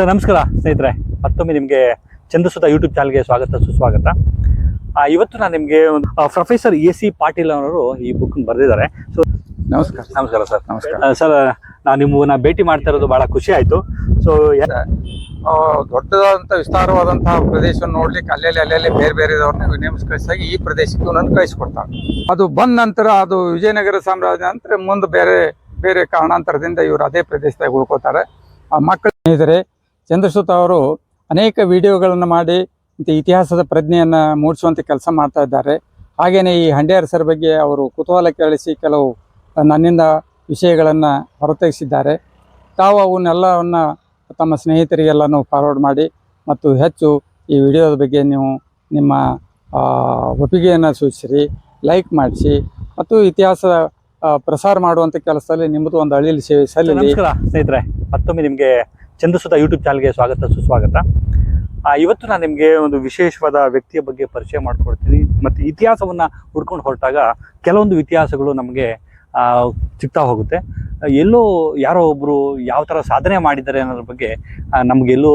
Sir ನಮಸ್ಕಾರ ಸ್ನೇಹಿತರೆ. ಮತ್ತೊಮ್ಮೆ ನಿಮಗೆ ಚಂದ್ರಸುತ ಯೂಟ್ಯೂಬ್ ಚಾನಲ್ಗೆ ಸ್ವಾಗತ ಸುಸ್ವಾಗತ. ಇವತ್ತು ನಾನು ನಿಮಗೆ ಒಂದು ಪ್ರೊಫೆಸರ್ ಎ ಸಿ ಪಾಟೀಲ್ ಅವರು ಈ ಬುಕ್ ಬರೆದಿದ್ದಾರೆ. ಸೊ ನಮಸ್ಕಾರ. ನಮಸ್ಕಾರ ಸರ್. ನಮಸ್ಕಾರ. ಸರ್ ನಾನು ನಿಮ್ಮನ್ನ ಭೇಟಿ ಮಾಡ್ತಾ ಇರೋದು ಬಹಳ ಖುಷಿ ಆಯಿತು. ಸೊ ದೊಡ್ಡದಾದಂಥ ವಿಸ್ತಾರವಾದಂತಹ ಪ್ರದೇಶವನ್ನು ನೋಡ್ಲಿಕ್ಕೆ ಅಲ್ಲಲ್ಲಿ ಅಲ್ಲಲ್ಲಿ ಬೇರೆ ಬೇರೆದವ್ರನ್ನ ನೇಮಸ್ಕರಿಸಾಗಿ ಈ ಪ್ರದೇಶಕ್ಕೆ ಒಂದೊಂದು ಕಳಿಸ್ಕೊಡ್ತಾರೆ. ಅದು ಬಂದ ನಂತರ ಅದು ವಿಜಯನಗರ ಸಾಮ್ರಾಜ್ಯ ನಂತರ ಮುಂದೆ ಬೇರೆ ಬೇರೆ ಕಾರಣಾಂತರದಿಂದ ಇವರು ಅದೇ ಪ್ರದೇಶದಾಗ ಉಳ್ಕೋತಾರೆ. ಆ ಮಕ್ಕಳ ಸ್ನೇಹಿತರೆ ಚಂದ್ರಸುತ ಅವರು ಅನೇಕ ವಿಡಿಯೋಗಳನ್ನು ಮಾಡಿ ಇಂಥ ಇತಿಹಾಸದ ಪ್ರಜ್ಞೆಯನ್ನು ಮೂಡಿಸುವಂಥ ಕೆಲಸ ಮಾಡ್ತಾ ಇದ್ದಾರೆ. ಹಾಗೆಯೇ ಈ ಹಂಡೆ ಅರಸರ ಬಗ್ಗೆ ಅವರು ಕುತೂಹಲ ಕೇಳಿಸಿ ಕೆಲವು ನನ್ನಿಂದ ವಿಷಯಗಳನ್ನು ಹೊರತೆಗೆಸಿದ್ದಾರೆ. ತಾವು ಅವನ್ನೆಲ್ಲವನ್ನ ತಮ್ಮ ಸ್ನೇಹಿತರಿಗೆಲ್ಲನೂ ಫಾರ್ವರ್ಡ್ ಮಾಡಿ ಮತ್ತು ಹೆಚ್ಚು ಈ ವಿಡಿಯೋದ ಬಗ್ಗೆ ನೀವು ನಿಮ್ಮ ಒಪ್ಪಿಗೆಯನ್ನು ಸೂಚಿಸಿರಿ ಲೈಕ್ ಮಾಡಿಸಿ ಮತ್ತು ಇತಿಹಾಸ ಪ್ರಸಾರ ಮಾಡುವಂಥ ಕೆಲಸದಲ್ಲಿ ನಿಮ್ಮದು ಒಂದು ಹಳ್ಳಿಯಲ್ಲಿ ಸೇವೆ ಸಲ್ಲಿ ಸ್ನೇಹಿತರೆ, ಮತ್ತೊಮ್ಮೆ ನಿಮಗೆ ಚಂದ್ರಸುತ ಯೂಟ್ಯೂಬ್ ಚಾನಲ್ಗೆ ಸ್ವಾಗತ, ಸುಸ್ವಾಗತ. ಇವತ್ತು ನಾನು ನಿಮಗೆ ಒಂದು ವಿಶೇಷವಾದ ವ್ಯಕ್ತಿಯ ಬಗ್ಗೆ ಪರಿಚಯ ಮಾಡ್ಕೊಡ್ತೀನಿ. ಮತ್ತು ಇತಿಹಾಸವನ್ನು ಹುಡ್ಕೊಂಡು ಹೊರಟಾಗ ಕೆಲವೊಂದು ಇತಿಹಾಸಗಳು ನಮಗೆ ಸಿಗ್ತಾ ಹೋಗುತ್ತೆ. ಎಲ್ಲೋ ಯಾರೋ ಒಬ್ಬರು ಯಾವ ಥರ ಸಾಧನೆ ಮಾಡಿದ್ದಾರೆ ಅನ್ನೋದ್ರ ಬಗ್ಗೆ ನಮ್ಗೆ ನಮಗೆಲ್ಲೂ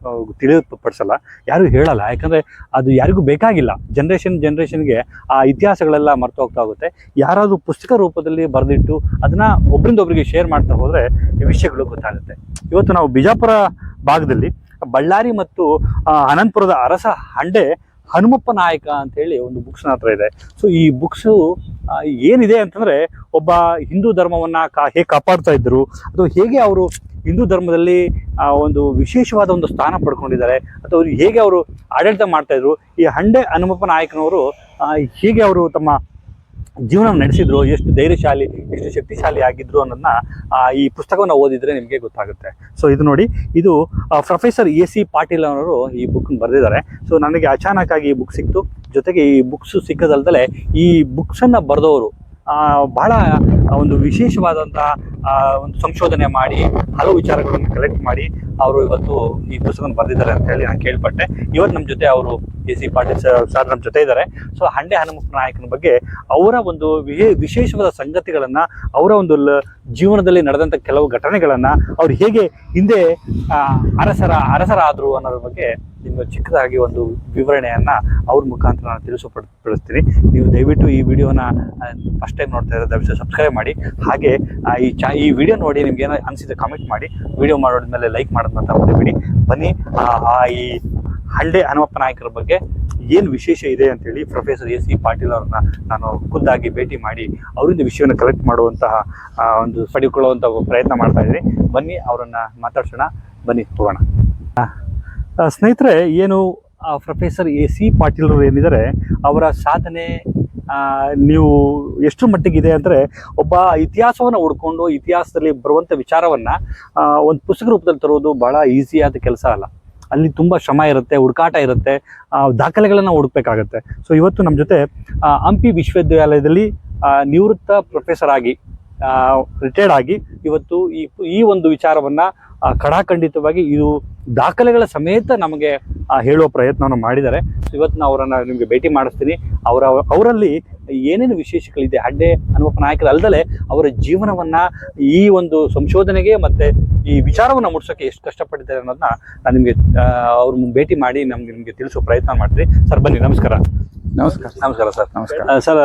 ಆ, ತಿಳಿಯಪಡಿಸಲ್ಲ. ಯಾರು ಹೇಳಲ್ಲ. ಯಾಕಂದರೆ ಅದು ಯಾರಿಗೂ ಬೇಕಾಗಿಲ್ಲ. ಜನ್ರೇಷನ್ ಜನ್ರೇಷನ್ಗೆ ಆ ಇತಿಹಾಸಗಳೆಲ್ಲ ಮರ್ತು ಹೋಗ್ತಾ ಹೋಗುತ್ತೆ. ಯಾರಾದರೂ ಪುಸ್ತಕ ರೂಪದಲ್ಲಿ ಬರೆದಿಟ್ಟು ಅದನ್ನ ಒಬ್ಬರಿಂದ ಒಬ್ಬರಿಗೆ ಶೇರ್ ಮಾಡ್ತಾ ಹೋದರೆ ವಿಷಯಗಳು ಗೊತ್ತಾಗುತ್ತೆ. ಇವತ್ತು ನಾವು ಬಿಜಾಪುರ ಭಾಗದಲ್ಲಿ ಬಳ್ಳಾರಿ ಮತ್ತು ಅನಂತಪುರದ ಅರಸ ಹಂಡೆ ಹನುಮಪ್ಪ ನಾಯಕ ಅಂತ ಹೇಳಿ ಒಂದು ಬುಕ್ಸ್ ಹತ್ರ ಇದೆ. ಸೊ ಈ ಬುಕ್ಸು ಏನಿದೆ ಅಂತಂದ್ರೆ ಒಬ್ಬ ಹಿಂದೂ ಧರ್ಮವನ್ನ ಕಾ, ಹೇಗೆ ಕಾಪಾಡ್ತಾ ಇದ್ರು, ಅಥವಾ ಹೇಗೆ ಅವರು ಹಿಂದೂ ಧರ್ಮದಲ್ಲಿ ಒಂದು ವಿಶೇಷವಾದ ಒಂದು ಸ್ಥಾನ ಪಡ್ಕೊಂಡಿದ್ದಾರೆ, ಅಥವಾ ಹೇಗೆ ಅವರು ಆಡಳಿತ ಮಾಡ್ತಾ ಇದ್ರು, ಈ ಹಂಡೆ ಹನುಮಪ್ಪ ನಾಯಕನವರು ಹೇಗೆ ಅವರು ತಮ್ಮ ಜೀವನ ನಡೆಸಿದ್ರು ಎಷ್ಟು ಧೈರ್ಯಶಾಲಿ ಎಷ್ಟು ಶಕ್ತಿಶಾಲಿ ಆಗಿದ್ರು ಅನ್ನೋದನ್ನ ಆ, ಈ ಪುಸ್ತಕವನ್ನು ಓದಿದ್ರೆ ನಿಮಗೆ ಗೊತ್ತಾಗುತ್ತೆ. ಸೊ ಇದು ನೋಡಿ ಇದು ಪ್ರೊಫೆಸರ್ ಎ ಸಿ ಪಾಟೀಲ್ ಅವರು ಈ ಬುಕ್ ಬರೆದಿದ್ದಾರೆ. ಸೊ ನನಗೆ ಅಚಾನಕ್ ಆಗಿ ಈ ಬುಕ್ ಸಿಕ್ತು. ಜೊತೆಗೆ ಈ ಬುಕ್ಸ್ ಸಿಕ್ಕದಲ್ದಲೆ ಈ ಬುಕ್ಸನ್ನು ಬರೆದವರು ಬಹಳ ಒಂದು ವಿಶೇಷವಾದಂತಹ ಒಂದು ಸಂಶೋಧನೆ ಮಾಡಿ, ಹಲವು ವಿಚಾರಗಳನ್ನು ಕಲೆಕ್ಟ್ ಮಾಡಿ ಅವರು ಇವತ್ತು ಈ ಪುಸ್ತಕವನ್ನು ಬರೆದಿದ್ದಾರೆ ಅಂತ ಹೇಳಿ ನಾನು ಕೇಳ್ಪಟ್ಟೆ. ಇವತ್ತು ನಮ್ಮ ಜೊತೆ ಅವರು A C Patil sir sir ನಮ್ಮ ಜೊತೆ ಇದ್ದಾರೆ ಸೊ ಹಂಡೆ ಹನುಮಪ್ಪ ನಾಯಕನ ಬಗ್ಗೆ ಅವರ ಒಂದು ವಿಶೇ- ವಿಶೇಷವಾದ ಸಂಗತಿಗಳನ್ನು ಅವರ ಒಂದು ಜೀವನದಲ್ಲಿ ನಡೆದಂಥ ಕೆಲವು ಘಟನೆಗಳನ್ನ ಅವ್ರು ಹೇಗೆ ಹಿಂದೆ ಅರಸರ, ಅರಸರಾದರು ಅನ್ನೋದ್ರ ಬಗ್ಗೆ ನಿಮ್ಗೆ ಚಿಕ್ಕದಾಗಿ ಒಂದು ವಿವರಣೆಯನ್ನು ಅವ್ರ ಮುಖಾಂತರ ನಾನು ತಿಳಿಸಪಡಿಸ್ತೀನಿ ನೀವು ದಯವಿಟ್ಟು ಈ ವಿಡಿಯೋನ ಫಸ್ಟ್ ಟೈಮ್ ನೋಡ್ತಾ ಇರೋದು, ದಯವಿಟ್ಟು ಸಬ್ಸ್ಕ್ರೈಬ್ ಮಾಡಿ. ಹಾಗೆ ಈ ಚಾ, ಈ ವಿಡಿಯೋ ನೋಡಿ ನಿಮ್ಗೆ ಏನೋ ಅನಿಸಿದೆ ಕಮೆಂಟ್ ಮಾಡಿ. ವಿಡಿಯೋ ಮಾಡೋದ್ಮೇಲೆ ಲೈಕ್ ಮಾಡೋದು ಮಾತ್ರ ಬಿಡಿ ಬನ್ನಿ ಆ, ಈ ಹಳ್ಳಿ ಹನುಮಪ್ಪ ನಾಯಕರ ಬಗ್ಗೆ ಏನು ವಿಶೇಷ ಇದೆ ಅಂತೇಳಿ ಪ್ರೊಫೆಸರ್ ಎಸ್ ಸಿ ಪಾಟೀಲ್ ಅವ್ರನ್ನ ನಾನು ಖುದ್ದಾಗಿ ಭೇಟಿ ಮಾಡಿ ಅವರಿಂದ ವಿಷಯವನ್ನು ಕಲೆಕ್ಟ್ ಮಾಡುವಂತಹ ಒಂದು ಪಡೆದುಕೊಳ್ಳುವಂಥ ಪ್ರಯತ್ನ ಮಾಡ್ತಾ ಇದ್ದೀನಿ. ಬನ್ನಿ, ಅವರನ್ನ ಮಾತಾಡ್ಸೋಣ. ಬನ್ನಿ, ಹೋಗೋಣ. ಸ್ನೇಹಿತರೆ, ಏನು ಪ್ರೊಫೆಸರ್ ಎ ಸಿ ಪಾಟೀಲ್ ಅವರು ಏನಿದ್ದಾರೆ, ಅವರ ಸಾಧನೆ ನೀವು ಎಷ್ಟು ಮಟ್ಟಿಗಿದೆ ಅಂದರೆ ಒಬ್ಬ ಇತಿಹಾಸವನ್ನು ಹುಡ್ಕೊಂಡು ಇತಿಹಾಸದಲ್ಲಿ ಬರುವಂಥ ವಿಚಾರವನ್ನು ಒಂದು ಪುಸ್ತಕ ರೂಪದಲ್ಲಿ ತರುವುದು ಭಾಳ ಈಸಿಯಾದ ಕೆಲಸ ಅಲ್ಲ. ಅಲ್ಲಿ ತುಂಬ ಶ್ರಮ ಇರುತ್ತೆ, ಹುಡುಕಾಟ ಇರುತ್ತೆ ದಾಖಲೆಗಳನ್ನು ಹುಡುಕ್ಬೇಕಾಗತ್ತೆ. ಸೊ ಇವತ್ತು ನಮ್ಮ ಜೊತೆ ಹಂಪಿ ವಿಶ್ವವಿದ್ಯಾಲಯದಲ್ಲಿ ನಿವೃತ್ತ ಪ್ರೊಫೆಸರ್ ಆಗಿ ರಿಟೈರ್ಡ್ ಆಗಿ ಇವತ್ತು ಈ ಈ ಒಂದು ವಿಚಾರವನ್ನು ಖಡಾಖಂಡಿತವಾಗಿ ಇದು ದಾಖಲೆಗಳ ಸಮೇತ ನಮಗೆ ಹೇಳುವ ಪ್ರಯತ್ನವನ್ನು ಮಾಡಿದ್ದಾರೆ. ಇವತ್ತು ನಾವು ಅವರನ್ನು ನಿಮಗೆ ಭೇಟಿ ಮಾಡಿಸ್ತೀನಿ. ಅವರ ಅವರಲ್ಲಿ ಏನೇನು ವಿಶೇಷಗಳಿದೆ? ಅಡ್ಡೆ ಹನುಮಪ್ಪ ನಾಯಕರು ಅಲ್ಲದೆ ಅವರ ಜೀವನವನ್ನ ಈ ಒಂದು ಸಂಶೋಧನೆಗೆ ಮತ್ತೆ ಈ ವಿಚಾರವನ್ನು ಮುಡ್ಸೋಕೆ ಎಷ್ಟು ಕಷ್ಟಪಟ್ಟಿದ್ದಾರೆ ಅನ್ನೋದನ್ನ ನಾನು ನಿಮಗೆ ಅವ್ರ ಭೇಟಿ ಮಾಡಿ ನಮ್ಗೆ ನಿಮಗೆ ತಿಳಿಸೋ ಪ್ರಯತ್ನ ಮಾಡ್ತೀನಿ. ಸರ್ ಬನ್ನಿ. ನಮಸ್ಕಾರ. ನಮಸ್ಕಾರ. ನಮಸ್ಕಾರ ಸರ್. ನಮಸ್ಕಾರ. ಸರ್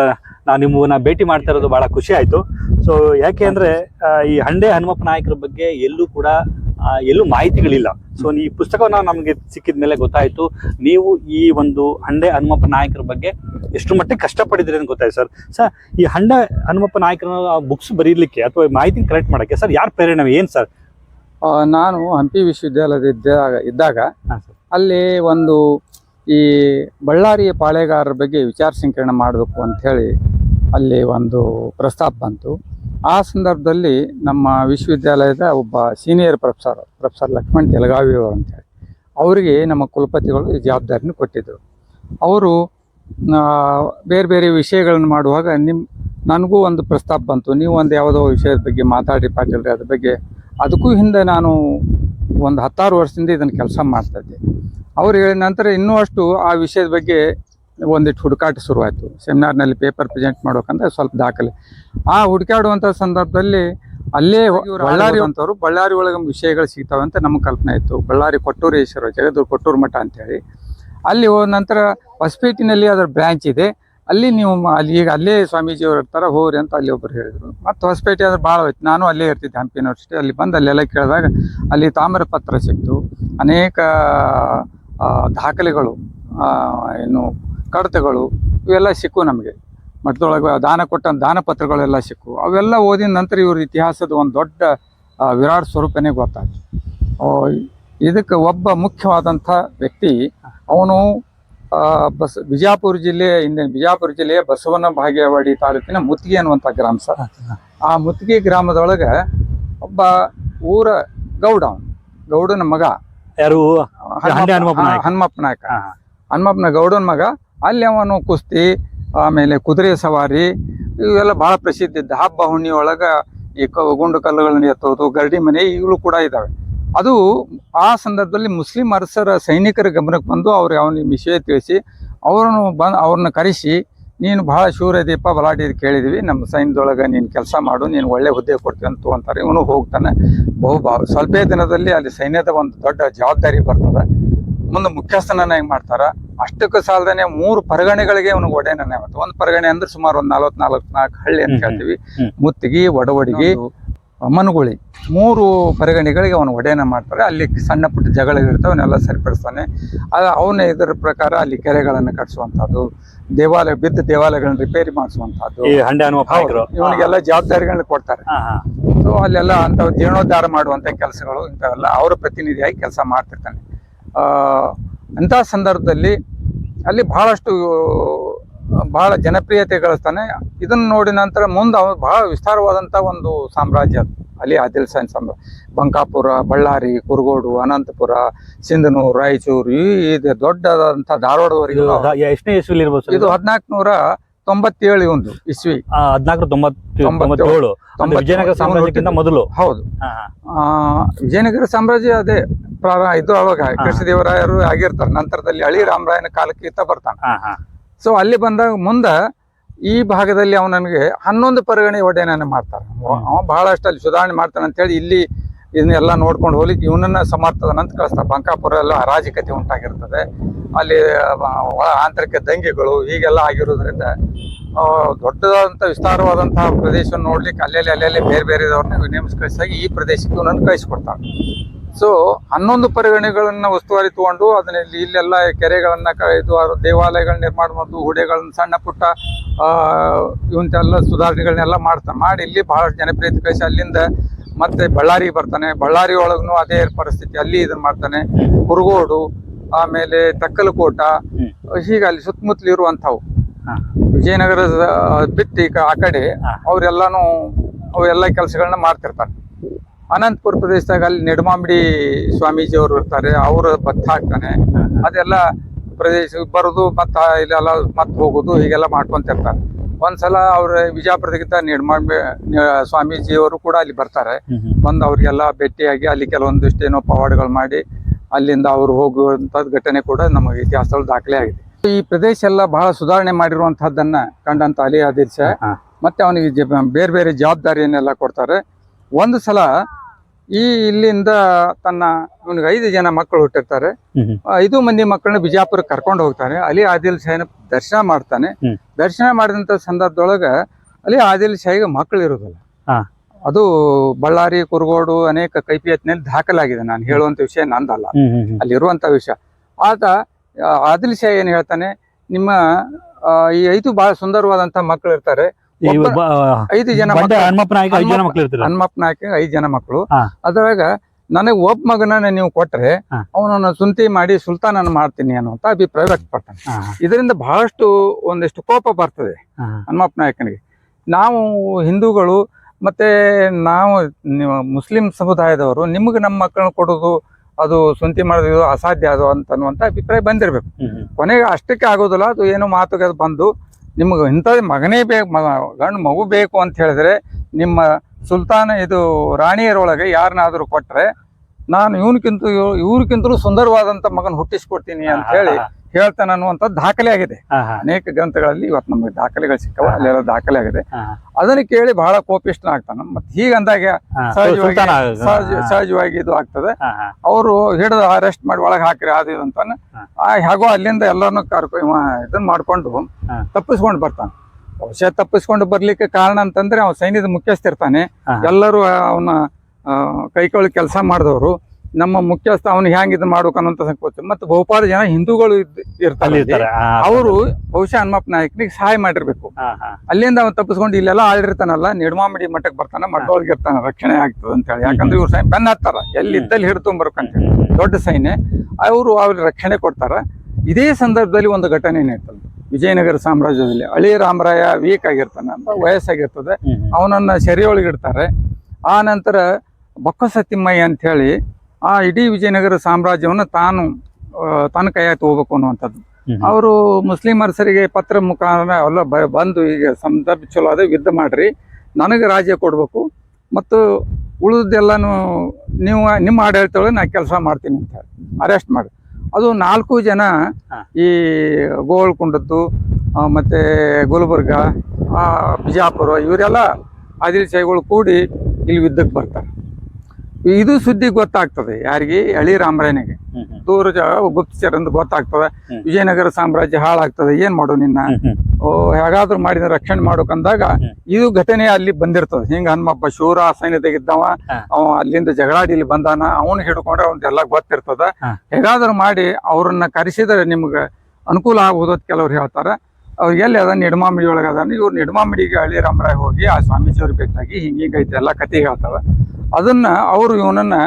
ನಾನು ನಿಮ್ಮನ್ನ ಭೇಟಿ ಮಾಡ್ತಾ ಇರೋದು ಬಹಳ ಖುಷಿ ಆಯ್ತು. ಸೊ ಯಾಕೆ ಅಂದ್ರೆ ಈ ಹಂಡೆ ಹನುಮಪ್ಪ ನಾಯಕರ ಬಗ್ಗೆ ಎಲ್ಲೂ ಕೂಡ ಎಲ್ಲೂ ಮಾಹಿತಿಗಳಿಲ್ಲ. ಸೊ ಈ ಪುಸ್ತಕವನ್ನ ನಮಗೆ ಸಿಕ್ಕಿದ ಮೇಲೆ ಗೊತ್ತಾಯಿತು. ನೀವು ಈ ಒಂದು ಹಂಡೆ ಹನುಮಪ್ಪ ನಾಯಕರ ಬಗ್ಗೆ ಎಷ್ಟು ಮಟ್ಟಿಗೆ ಕಷ್ಟಪಡಿದ್ರೆ ಅಂತ ಗೊತ್ತಾಯ್ತು ಸರ್. ಸರ್ ಈ ಹಂಡೆ ಹನುಮಪ್ಪ ನಾಯಕರ ಬುಕ್ಸ್ ಬರೀಲಿಕ್ಕೆ ಅಥವಾ ಮಾಹಿತಿ ಕಲೆಕ್ಟ್ ಮಾಡಕ್ಕೆ ಸರ್ ಯಾರು ಪ್ರೇರಣೆ? ಏನು ಸರ್? ನಾನು ಹಂಪಿ ವಿಶ್ವವಿದ್ಯಾಲಯದ ಇದ್ದಾಗ ಇದ್ದಾಗ ಅಲ್ಲಿ ಒಂದು ಈ ಬಳ್ಳಾರಿಯ ಪಾಳೆಗಾರರ ಬಗ್ಗೆ ವಿಚಾರ ಸಂಕಿರಣ ಮಾಡಬೇಕು ಅಂತ ಹೇಳಿ ಅಲ್ಲಿ ಒಂದು ಪ್ರಸ್ತಾಪ ಬಂತು. ಆ ಸಂದರ್ಭದಲ್ಲಿ ನಮ್ಮ ವಿಶ್ವವಿದ್ಯಾಲಯದ ಒಬ್ಬ senior professor professor Lakshman Telagavi ಅವರು ಅಂತೇಳಿ ಅವರಿಗೆ ನಮ್ಮ ಕುಲಪತಿಗಳು ಈ ಜವಾಬ್ದಾರಿನ ಕೊಟ್ಟಿದ್ದರು. ಅವರು ಬೇರೆ ಬೇರೆ ವಿಷಯಗಳನ್ನು ಮಾಡುವಾಗ ನಿಮ್ಮ ನನಗೂ ಒಂದು ಪ್ರಸ್ತಾಪ ಬಂತು. ನೀವು ಒಂದು ಯಾವುದೋ ವಿಷಯದ ಬಗ್ಗೆ ಮಾತಾಡಿ ಪಾಟೀಲ್ರಿ, ಅದ್ರ ಬಗ್ಗೆ. ಅದಕ್ಕೂ ಹಿಂದೆ ನಾನು ಒಂದು ಹತ್ತಾರು ವರ್ಷದಿಂದ ಇದನ್ನು ಕೆಲಸ ಮಾಡ್ತಾ ಇದ್ದೆ. ಅವ್ರು ಹೇಳಿದ ನಂತರ ಇನ್ನೂ ಅಷ್ಟು ಆ ವಿಷಯದ ಬಗ್ಗೆ ಒಂದಿಟ್ಟು ಹುಡುಕಾಟ ಶುರುವಾಯಿತು. ಸೆಮಿನಾರ್ನಲ್ಲಿ ಪೇಪರ್ ಪ್ರೆಸೆಂಟ್ ಮಾಡ್ಬೇಕಂದ್ರೆ ಸ್ವಲ್ಪ ದಾಖಲೆ. ಆ ಹುಡುಕಾಡುವಂಥ ಸಂದರ್ಭದಲ್ಲಿ ಅಲ್ಲೇ ಬಳ್ಳಾರಿ ಅಂತವ್ರು ಬಳ್ಳಾರಿ ಒಳಗೆ ವಿಷಯಗಳು ಸಿಗ್ತಾವೆ ಅಂತ ನಮ್ಮ ಕಲ್ಪನೆ ಇತ್ತು. ಬಳ್ಳಾರಿ ಕೊಟ್ಟೂರೇಶ್ವರ ಜಗದೂರು ಕೊಟ್ಟೂರು ಮಠ ಅಂತೇಳಿ ಅಲ್ಲಿ ಹೋದ ನಂತರ ಹೊಸಪೇಟಿನಲ್ಲಿ ಅದರ ಬ್ರಾಂಚ್ ಇದೆ. ಅಲ್ಲಿ ನೀವು ಅಲ್ಲಿ ಈಗ ಅಲ್ಲೇ ಸ್ವಾಮೀಜಿಯವರು ಇರ್ತಾರೆ ಹೋಗ್ರಿ ಅಂತ ಅಲ್ಲಿ ಒಬ್ಬರು ಹೇಳಿದ್ರು. ಮತ್ತು ಹೊಸಪೇಟೆ ಆದ್ರೆ ಭಾಳ ಹೋಯ್ತು. ನಾನು ಅಲ್ಲೇ ಇರ್ತಿದ್ದೆ ಹಂಪಿ ಯೂನಿವರ್ಸಿಟಿ ಅಲ್ಲಿ ಬಂದು ಅಲ್ಲೆಲ್ಲ ಕೇಳಿದಾಗ ಅಲ್ಲಿ ತಾಮ್ರ ಪತ್ರ ಸಿಕ್ತು. ಅನೇಕ ದಾಖಲೆಗಳು ಏನು ಕಡತಗಳು ಇವೆಲ್ಲ ಸಿಕ್ಕು ನಮಗೆ. ಮಠದೊಳಗೆ ದಾನ ಕೊಟ್ಟ ದಾನ ಪತ್ರಗಳೆಲ್ಲ ಸಿಕ್ಕು. ಅವೆಲ್ಲ ಓದಿದ ನಂತರ ಇವ್ರ ಇತಿಹಾಸದ ಒಂದು ದೊಡ್ಡ ವಿರಾಟ್ ಸ್ವರೂಪನೇ ಗೊತ್ತಾಯ್ತು. ಇದಕ್ಕೆ ಒಬ್ಬ ಮುಖ್ಯವಾದಂಥ ವ್ಯಕ್ತಿ ಅವನು ಬಸ್ ಬಿಜಾಪುರ ಜಿಲ್ಲೆ ಇಂದಿನ ಬಿಜಾಪುರ ಜಿಲ್ಲೆಯ ಬಸವನ ಭಾಗ್ಯವಾಡಿ ತಾಲೂಕಿನ ಮುತ್ತಿಗೆ ಅನ್ನುವಂಥ ಗ್ರಾಮ ಸರ್. ಆ ಮುತ್ತಿಗೆ ಗ್ರಾಮದೊಳಗೆ ಒಬ್ಬ ಊರ ಗೌಡ ಅವನು. ಗೌಡನ ಮಗ. ಯಾರು? ಹನುಮಪ್ಪ- ನಾಯಕ. ಹನುಮಪ್ಪನ ಗೌಡನ ಮಗ ಅಲ್ಲಿ ಅವನು ಕುಸ್ತಿ, ಆಮೇಲೆ ಕುದುರೆ ಸವಾರಿ, ಇವೆಲ್ಲ ಬಹಳ ಪ್ರಸಿದ್ಧ ಇದ್ದ ಹಬ್ಬ ಹುಣ್ಣಿ ಒಳಗೆ ಈ ಕ- ಗುಂಡು ಕಲ್ಲುಗಳನ್ನ ಎತ್ತೋದು ಗರಡಿ ಮನೆ ಈಗಲೂ ಕೂಡ ಇದ್ದಾವೆ. ಅದು ಆ ಸಂದರ್ಭದಲ್ಲಿ ಮುಸ್ಲಿಂ ಅರಸರ ಸೈನಿಕರ ಗಮನಕ್ಕೆ ಬಂದು ಅವ್ರಿಗೆ ಅವನಿಗೆ ವಿಷಯ ತಿಳಿಸಿ, ಅವರನ್ನು ಬಂದು ಅವ್ರನ್ನ ಕರೆಸಿ, ನೀನು ಬಹಳ ಶೂರ ದೀಪ ಬಲಾಟಿ ಕೇಳಿದ್ವಿ, ನಮ್ಮ ಸೈನ್ಯದೊಳಗೆ ನೀನು ಕೆಲಸ ಮಾಡು, ನೀನು ಒಳ್ಳೆ ಹುದ್ದೆ ಕೊಡ್ತೀವಿ ಅಂತ ಅಂತಾರೆ. ಇವನು ಹೋಗ್ತಾನೆ. ಬಹು ಸ್ವಲ್ಪೇ ದಿನದಲ್ಲಿ ಅಲ್ಲಿ ಸೈನ್ಯದ ಒಂದು ದೊಡ್ಡ ಜವಾಬ್ದಾರಿ ಬರ್ತದೆ. ಮುಂದೆ ಹೆಂಗ್ ಮಾಡ್ತಾರ? ಅಷ್ಟಕ್ಕೆ ಸಾಲದೇ ಮೂರು ಪರಗಣೆಗಳಿಗೆ ಅವನಿಗೆ ಒಡೆಯನೇ ಇವತ್ತು ಒಂದು ಪರಗಣೆ ಅಂದ್ರೆ ಸುಮಾರು ಒಂದ್ ನಲವತ್ತು ನಾಲ್ಕು ನಾಲ್ಕು ಹಳ್ಳಿ ಅಂತ ಹೇಳ್ತೀವಿ ಮುತ್ತಿಗಿ ಒಡವಡಿಗೆ ಮನುಗುಳಿ. ಮೂರು ಪರಿಗಣಿಗಳಿಗೆ ಅವನು ಒಡೆಯನ ಮಾಡ್ತಾರೆ. ಅಲ್ಲಿ ಸಣ್ಣ ಪುಟ್ಟ ಜಗಳಗಳಿರ್ತವೆ ಅವನ್ನೆಲ್ಲ ಸರಿಪಡಿಸ್ತಾನೆ. ಅದು ಅವನ ಇದರ ಪ್ರಕಾರ ಅಲ್ಲಿ ಕೆರೆಗಳನ್ನು ಕಟ್ಟಿಸುವಂಥದ್ದು ದೇವಾಲಯ ಬಿದ್ದ ದೇವಾಲಯಗಳನ್ನ ರಿಪೇರಿ ಮಾಡಿಸುವಂಥದ್ದು ನಾಯಕರು ಇವನಿಗೆಲ್ಲ ಜವಾಬ್ದಾರಿಗಳನ್ನ ಕೊಡ್ತಾರೆ. ಸೊ ಅಲ್ಲೆಲ್ಲ ಅಂತ ಜೀರ್ಣೋದ್ಧಾರ ಮಾಡುವಂತ ಕೆಲಸಗಳು ಇಂಥವೆಲ್ಲ. ಅವರ ಪ್ರತಿನಿಧಿಯಾಗಿ ಕೆಲಸ ಮಾಡ್ತಿರ್ತಾನೆ. ಅಂಥ ಸಂದರ್ಭದಲ್ಲಿ ಅಲ್ಲಿ ಬಹಳಷ್ಟು ಬಹಳ ಜನಪ್ರಿಯತೆ ಗಳಿಸ್ತಾನೆ ಇದನ್ನು ನೋಡಿದ ನಂತರ ಮುಂದೆ ಅವನು ಬಹಳ ವಿಸ್ತಾರವಾದಂಥ ಒಂದು ಸಾಮ್ರಾಜ್ಯ. ಅಲ್ಲಿ ಆದಿಲ್ ಸೈನ್ ಸಾಮ್ರಾಜ್ಯ ಬಂಕಾಪುರ ಬಳ್ಳಾರಿ ಕುರುಗೋಡು ಅನಂತಪುರ ಸಿಂಧನೂರು ರಾಯಚೂರು ಈ ಇದು ದೊಡ್ಡದಾದಂಥ ದ- ಎಷ್ಟನೇ ಇಸ್ವಿಲಿ ಇರ್ಬೋದು ಸರ್ ಇದು ಹದಿನಾಲ್ಕು ನೂರ ತೊಂಬತ್ತೇಳು ಒಂದು ಇಸ್ವಿ. ಹದಿನಾಲ್ಕು ತೊಂಬತ್ತು ತೊಂಬತ್ತೇಳು. ವಿಜಯನಗರ ಸಾಮ್ರಾಜ್ಯಕ್ಕಿಂತ ಮೊದಲು. ಹೌದು. ವಿಜಯನಗರ ಸಾಮ್ರಾಜ್ಯ ಅದೇ ಪ್ರಾರಂಭ ಇದು ಅವಾಗ ಕೃಷ್ಣದೇವರಾಯರು ಆಗಿರ್ತಾರೆ. ನಂತರದಲ್ಲಿ ಹಳಿ ರಾಮರಾಯನ ಕಾಲಕ್ಕೆ ಇತ್ತ ಬರ್ತಾನೆ. ಸೊ ಅಲ್ಲಿ ಬಂದಾಗ ಮುಂದ ಈ ಭಾಗದಲ್ಲಿ ಅವನಿಗೆ ಹನ್ನೊಂದು ಪರಿಗಣೆ ಒಡೆಯನ ಮಾಡ್ತಾರೆ. ಅವ- ಅವ ಬಹಳಷ್ಟು ಅಲ್ಲಿ ಸುಧಾರಣೆ ಮಾಡ್ತಾನೆ ಅಂತೇಳಿ ಇಲ್ಲಿ ಇದನ್ನೆಲ್ಲ ನೋಡ್ಕೊಂಡು ಹೋಗ್ಲಿಕ್ಕೆ ಇವನನ್ನ ಸಮರ್ಥದನಂತ ಕಳಿಸ್ತಾರೆ ಬಂಕಾಪುರ ಎಲ್ಲ ಅರಾಜಕತೆ ಉಂಟಾಗಿರ್ತದೆ. ಅಲ್ಲಿ ಆಂತರಿಕ ದಂಗೆಗಳು ಹೀಗೆಲ್ಲ ಆಗಿರೋದ್ರಿಂದ ದೊಡ್ಡದಾದಂಥ ವಿಸ್ತಾರವಾದಂತಹ ಪ್ರದೇಶವನ್ನು ನೋಡ್ಲಿಕ್ಕೆ ಅಲ್ಲೆಲ್ಲಿ ಅಲ್ಲೆಲ್ಲಿ ಬೇರೆ ಬೇರೆದವ್ರನ್ನ ನೇಮಿಸಿ ಈ ಪ್ರದೇಶಕ್ಕೆ ಇವನನ್ನು ಕಳಿಸ್ಕೊಡ್ತಾರೆ ಸೊ ಹನ್ನೊಂದು ಪರಿಗಣೆಗಳನ್ನ ಉಸ್ತುವಾರಿ ತಗೊಂಡು ಅದನ್ನ ಇಲ್ಲಿ ಇಲ್ಲೆಲ್ಲ ಕೆರೆಗಳನ್ನ ಇದು ದೇವಾಲಯಗಳನ್ನ ದೇವಾಲಯಗಳ ನಿರ್ಮಾಣ ಮಾಡೋದು, ಹುಡೆಗಳನ್ನ ಸಣ್ಣ ಪುಟ್ಟ ಇವಂತೆಲ್ಲ ಸುಧಾರಣೆಗಳನ್ನೆಲ್ಲ ಮಾಡ್ತಾರೆ ಮಾಡಿ ಇಲ್ಲಿ ಬಹಳಷ್ಟು ಜನಪ್ರಿಯತೆ ಕಳಿಸಿ. ಅಲ್ಲಿಂದ ಮತ್ತೆ ಬಳ್ಳಾರಿಗೆ ಬರ್ತಾನೆ. ಬಳ್ಳಾರಿ ಒಳಗೂ ಅದೇ ಪರಿಸ್ಥಿತಿ ಅಲ್ಲಿ ಇದನ್ನ ಮಾಡ್ತಾನೆ. ಕುರುಗೋಡು ಆಮೇಲೆ ತಕ್ಕಲಕೋಟ. ಹೀಗೆ ಅಲ್ಲಿ ಸುತ್ತಮುತ್ತಲು ಇರುವಂಥವು. ವಿಜಯನಗರ ಬಿಟ್ಟು ಈ ಆ ಕಡೆ. ಅವರೆಲ್ಲಾನು ಅವೆಲ್ಲ ಕೆಲಸಗಳನ್ನ ಮಾಡ್ತಿರ್ತಾರೆ. ಅನಂತಪುರ ಪ್ರದೇಶದಾಗ ಅಲ್ಲಿ ನೆಡಮಾಂಬಡಿ ಸ್ವಾಮೀಜಿ ಅವರು ಇರ್ತಾರೆ. ಅವರು ಭತ್ತ ಹಾಕ್ತಾನೆ. ಅದೆಲ್ಲ ಪ್ರದೇಶ ಬರೋದು ಮತ್ತ ಇಲ್ಲೆಲ್ಲ ಮತ್ತೆ ಹೋಗೋದು ಹೀಗೆಲ್ಲ ಮಾಡ್ಕೊಂತಿರ್ತಾರೆ. ಒಂದ್ಸಲ ಅವ್ರ ವಿಜಯಪುರದಕ್ಕಿಂತ ಸ್ವಾಮೀಜಿ ಸ್ವಾಮೀಜಿಯವರು ಕೂಡ ಅಲ್ಲಿ ಬರ್ತಾರೆ. ಬಂದು ಅವ್ರಿಗೆಲ್ಲ ಭೇಟಿಯಾಗಿ ಅಲ್ಲಿ ಕೆಲವೊಂದಿಷ್ಟು ಏನೋ ಪವಾಡಗಳು ಮಾಡಿ ಅಲ್ಲಿಂದ ಅವ್ರು ಹೋಗುವಂಥದ್ದು ಘಟನೆ ಕೂಡ ನಮ್ಮ ಇತಿಹಾಸದಲ್ಲಿ ದಾಖಲೆ ಆಗಿದೆ. ಈ ಪ್ರದೇಶ ಎಲ್ಲ ಬಹಳ ಸುಧಾರಣೆ ಮಾಡಿರುವಂತಹದ್ದನ್ನ ಕಂಡಂತ ಅಲಿ ಆದಿಲ್ ಶಾ ಮತ್ತೆ ಅವನಿಗೆ ಬೇರೆ ಬೇರೆ ಜವಾಬ್ದಾರಿಯನ್ನೆಲ್ಲ ಕೊಡ್ತಾರೆ. ಒಂದು ಸಲ ಈ ಇಲ್ಲಿಂದ ತನ್ನ ಇವನಿಗೆ ಐದು ಜನ ಮಕ್ಕಳು ಹುಟ್ಟಿರ್ತಾರೆ. ಐದು ಮಂದಿ ಮಕ್ಕಳನ್ನ ಬಿಜಾಪುರ ಕರ್ಕೊಂಡು ಹೋಗ್ತಾನೆ ಅಲ್ಲಿ ಆದಿಲ್ ಶಾಹಿನ ದರ್ಶನ ಮಾಡ್ತಾನೆ. ದರ್ಶನ ಮಾಡಿದಂತ ಸಂದರ್ಭದೊಳಗ ಅಲ್ಲಿ ಆದಿಲ್ ಶಾಹಿಗೆ ಮಕ್ಕಳು ಇರೋದಿಲ್ಲ. ಅದು ಬಳ್ಳಾರಿ ಕುರುಗೋಡು ಅನೇಕ ಕೈಪಿಯತ್ನಲ್ಲಿ ದಾಖಲಾಗಿದೆ ನಾನು ಹೇಳುವಂತ ವಿಷಯ ನಂದಲ್ಲ. ಅಲ್ಲಿರುವಂತ ವಿಷಯ ಆತ ಆದಿಲ್ ಶಾಹಿ ಏನ್ ಹೇಳ್ತಾನೆ ನಿಮ್ಮ ಈ ಐದು ಬಹಳ ಸುಂದರವಾದಂತ ಮಕ್ಕಳು ಇರ್ತಾರೆ ಐದು ಜನ ಬಂಡೆ ಮಕ್ಕಳು ಹನುಮಪ್ಪ ನಾಯಕ ಐದು ಜನ ಮಕ್ಳು ಇರ್ತಾರೆ? ಹನುಮಪ್ಪ ನಾಯಕ ಐದು ಜನ ಮಕ್ಕಳು. ಅದ್ರಾಗ ನನಗೆ ಒಬ್ಬ ಮಗನನ್ನ ನೀವು ಕೊಟ್ರೆ. ಅವನನ್ನ ಸುಂತಿ ಮಾಡಿ ಸುಲ್ತಾನ ಮಾಡ್ತೀನಿ ಅನ್ನುವಂತ ಅಭಿಪ್ರಾಯ ವ್ಯಕ್ತಪಡ್ತಾನೆ ಇದರಿಂದ ಬಹಳಷ್ಟು ಒಂದಿಷ್ಟು ಕೋಪ ಬರ್ತದೆ ಹನುಮಪ್ಪ ನಾಯಕನಿಗೆ. ನಾವು ಹಿಂದೂಗಳು ಮತ್ತೆ ನಾವು ಮುಸ್ಲಿಂ ಸಮುದಾಯದವರು ನಿಮಗೆ ನಮ್ಮ ಮಕ್ಕಳನ್ನ ಕೊಡೋದು ಅದು ಸುಂತಿ ಮಾಡೋದು ಅಸಾಧ್ಯ ಅದು ಅಂತ ಅನ್ನುವಂತ ಅಭಿಪ್ರಾಯ ಬಂದಿರಬೇಕು. ಕೊನೆಗೆ ಅಷ್ಟಕ್ಕೆ ಆಗೋದಿಲ್ಲ ಅದು ಏನೋ ಮಾತುಗೆ ಅದು ಬಂದು ನಿಮಗೆ ಇಂಥ ಮಗನೇ ಬೇಕು ಮಗ ಗಂಡು ಮಗು ಬೇಕು ಅಂತ ಹೇಳಿದ್ರೆ ನಿಮ್ಮ ಸುಲ್ತಾನ ಇದು ರಾಣಿಯರೊಳಗೆ ಯಾರನ್ನಾದರೂ ಕೊಟ್ಟರೆ ನಾನು ಇವನಿಗಿಂತ ಇವ್ರಿಗಿಂತಲೂ ಸುಂದರವಾದಂಥ ಮಗನ ಹುಟ್ಟಿಸ್ಕೊಡ್ತೀನಿ ಅಂತ ಹೇಳಿ ಹೇಳ್ತಾನೆ ಅನ್ನುವಂಥದ್ದು ದಾಖಲೆ ಆಗಿದೆ. ಅನೇಕ ಗ್ರಂಥಗಳಲ್ಲಿ ಇವತ್ತು ನಮಗೆ ದಾಖಲೆಗಳು ಸಿಕ್ಕವ. ಅಲ್ಲೆಲ್ಲ ದಾಖಲೆ ಆಗಿದೆ. ಅದನ್ನ ಕೇಳಿ ಬಹಳ ಕೋಪಿಷ್ಟನಾಗ್ತಾನೆ ಮತ್ತೆ ಹೀಗಂದಾಗ ಸಹಜವಾಗಿ ಸಹಜವಾಗಿ ಇದು ಆಗ್ತದೆ. ಅವರು ಹಿಡಿದು ಅರೆಸ್ಟ್ ಮಾಡಿ ಒಳಗೆ ಹಾಕ್ರಿ ಅದು ಇದು ಅಂತಾನೆ. ಹೇಗೋ ಅಲ್ಲಿಂದ ಎಲ್ಲಾನು ಕರ್ಕೊ ಇದನ್ನ ಮಾಡ್ಕೊಂಡು. ತಪ್ಪಿಸ್ಕೊಂಡು ಬರ್ತಾನೆ. ಬಹುಶಃ ತಪ್ಪಿಸ್ಕೊಂಡು ಬರ್ಲಿಕ್ಕೆ ಕಾರಣ ಅಂತಂದ್ರೆ ಅವ್ನ ಸೈನ್ಯದ ಮುಖ್ಯಸ್ಥ ಇರ್ತಾನೆ. ಎಲ್ಲರೂ ಅವನ ಕೈಕೊಳ್ಳಿ ಕೆಲಸ ಮಾಡಿದವರು. ನಮ್ಮ ಮುಖ್ಯಸ್ಥ ಅವನು ಹೆಂಗ್ ಇದು ಮಾಡ್ಬೇಕು ಅನ್ನೋಂತ ಸಂಕೋಚ. ಮತ್ತೆ ಬಹುಪಾಲ ಜನ ಹಿಂದೂಗಳು ಇರ್ತಾರೆ ಅವರು ಬಹುಶಃ ಹನುಮಪ್ಪ ನಾಯಕನಿಗೆ ಸಹಾಯ ಮಾಡಿರ್ಬೇಕು. ಅಲ್ಲಿಂದ ಅವ್ನು ತಪ್ಪಿಸ್ಕೊಂಡು ಇಲ್ಲೆಲ್ಲ ಆಳಿರ್ತಾನಲ್ಲ ನಿಡ್ಮಾಮಿಡಿ ಮಠಕ್ಕೆ ಬರ್ತಾನ ಮಠದೊಳಗೆ ಇರ್ತಾನ ರಕ್ಷಣೆ ಆಗ್ತದೆ ಅಂತ ಹೇಳಿ. ಯಾಕಂದ್ರೆ ಇವ್ರ ಸೈನ್ ಬೆನ್ನ ಹತ್ತಾರ ಎಲ್ಲಿ ಇದ್ದಲ್ಲಿ ಹಿಡ್ಕೊಂಬರ್ಬೇಕಂತ ಹೇಳಿ. ದೊಡ್ಡ ಸೈನ್ಯ. ಅವರು ಅವ್ರ ರಕ್ಷಣೆ ಕೊಡ್ತಾರ. ಇದೇ ಸಂದರ್ಭದಲ್ಲಿ ಒಂದು ಘಟನೆ ಏನಾಯ್ತಲ್ಲ ವಿಜಯನಗರ ಸಾಮ್ರಾಜ್ಯದಲ್ಲಿ ಹಳಿ ರಾಮರಾಯ ವೀಕ್ ಆಗಿರ್ತಾನ ಅಂತ ವಯಸ್ಸಾಗಿರ್ತದೆ. ಅವನನ್ನ ಸೆರೆಯೊಳಗೆ ಇಡ್ತಾರೆ ಆ ನಂತರ ಬೊಕ್ಕಸ ತಿಮ್ಮಯ್ಯ ಅಂತ ಹೇಳಿ ಆ ಇಡೀ ವಿಜಯನಗರ ಸಾಮ್ರಾಜ್ಯವನ್ನು ತಾನು ತನ್ನ ಕೈಯಾಗಿ ತಗೋಬೇಕು ಅನ್ನುವಂಥದ್ದು. ಅವರು ಮುಸ್ಲಿಂ ಅರಸರಿಗೆ ಪತ್ರ ಮುಖಾಂತರ ಅವೆಲ್ಲ ಬ- ಬಂದು ಈಗ ಸಂದರ್ಭ ಚಲೋ ಅದ ಯುದ್ಧ ಮಾಡ್ರಿ. ನನಗೆ ರಾಜ್ಯ ಕೊಡಬೇಕು. ಮತ್ತು ಉಳಿದೆಲ್ಲನೂ ನೀವು ನಿಮ್ಮ ಆಡಳಿತಗಳು ನಾ ಕೆಲಸ ಮಾಡ್ತೀನಿ ಅಂತ ಹೇಳಿ. ಅರೆಸ್ಟ್ ಮಾಡಿ. ಅದು ನಾಲ್ಕು ಜನ ಈ ಗೋಳ್ಕೊಂಡದ್ದು ಮತ್ತು ಗುಲ್ಬರ್ಗ ಬಿಜಾಪುರ ಇವರೆಲ್ಲ ಆದಿಲ್ ಶೈಗಳು ಕೂಡಿ ಇಲ್ಲಿ ಯುದ್ಧಕ್ಕೆ ಬರ್ತಾರೆ. ಇದು ಸುದ್ದಿ ಗೊತ್ತಾಗ್ತದೆ ಯಾರಿಗೆ? ಹಳಿ ರಾಮರಾಯನಿಗೆ. ದೂರ ಗುಪ್ತಚರ ಅಂತ ಗೊತ್ತಾಗ್ತದೆ. ವಿಜಯನಗರ ಸಾಮ್ರಾಜ್ಯ ಹಾಳಾಗ್ತದೆ ಏನ್ ಮಾಡು ನಿನ್ನ. ಓ ಹೇಗಾದ್ರೂ ಮಾಡಿದ ರಕ್ಷಣೆ ಮಾಡೋಕಂದಾಗ. ಇದು ಘಟನೆ ಅಲ್ಲಿ ಬಂದಿರ್ತದೆ. ಹಿಂಗ ಹನುಮಪ್ಪ ಶೂರ ಸೈನ್ಯದಾಗ ಇದ್ದವ ಅವ ಅಲ್ಲಿಂದ ಜಗಳಾಡಿ ಇಲ್ಲಿ ಬಂದಾನ ಅವನು ಹಿಡ್ಕೊಂಡ್ರೆ ಅವ್ನ್ದೆಲ್ಲ ಗೊತ್ತಿರ್ತದ. ಹೇಗಾದ್ರೂ ಮಾಡಿ ಅವ್ರನ್ನ ಕರೆಸಿದ್ರೆ ನಿಮ್ಗೆ ಅನುಕೂಲ ಆಗುವುದು ಅಂತ ಕೆಲವ್ರು ಹೇಳ್ತಾರ. ಅವ್ರು ಎಲ್ಲಿ ಅದ ನಿಡಮಾಮಿಡಿ ಒಳಗೆ ಅದಾನ? ಇವ್ರು ನಿಡಮಾಮಿಡಿಗೆ ಹಳ್ಳಿ ರಾಮರಾಯ್ ಹೋಗಿ ಆ ಸ್ವಾಮೀಜಿಯವ್ರ ಭೇಟಿಯಾಗಿ ಹಿಂಗ ಐತೆ ಎಲ್ಲ ಕತೆ ಹೇಳ್ತಾವ. ಅದನ್ನ ಅವರು ಇವನನ್ನ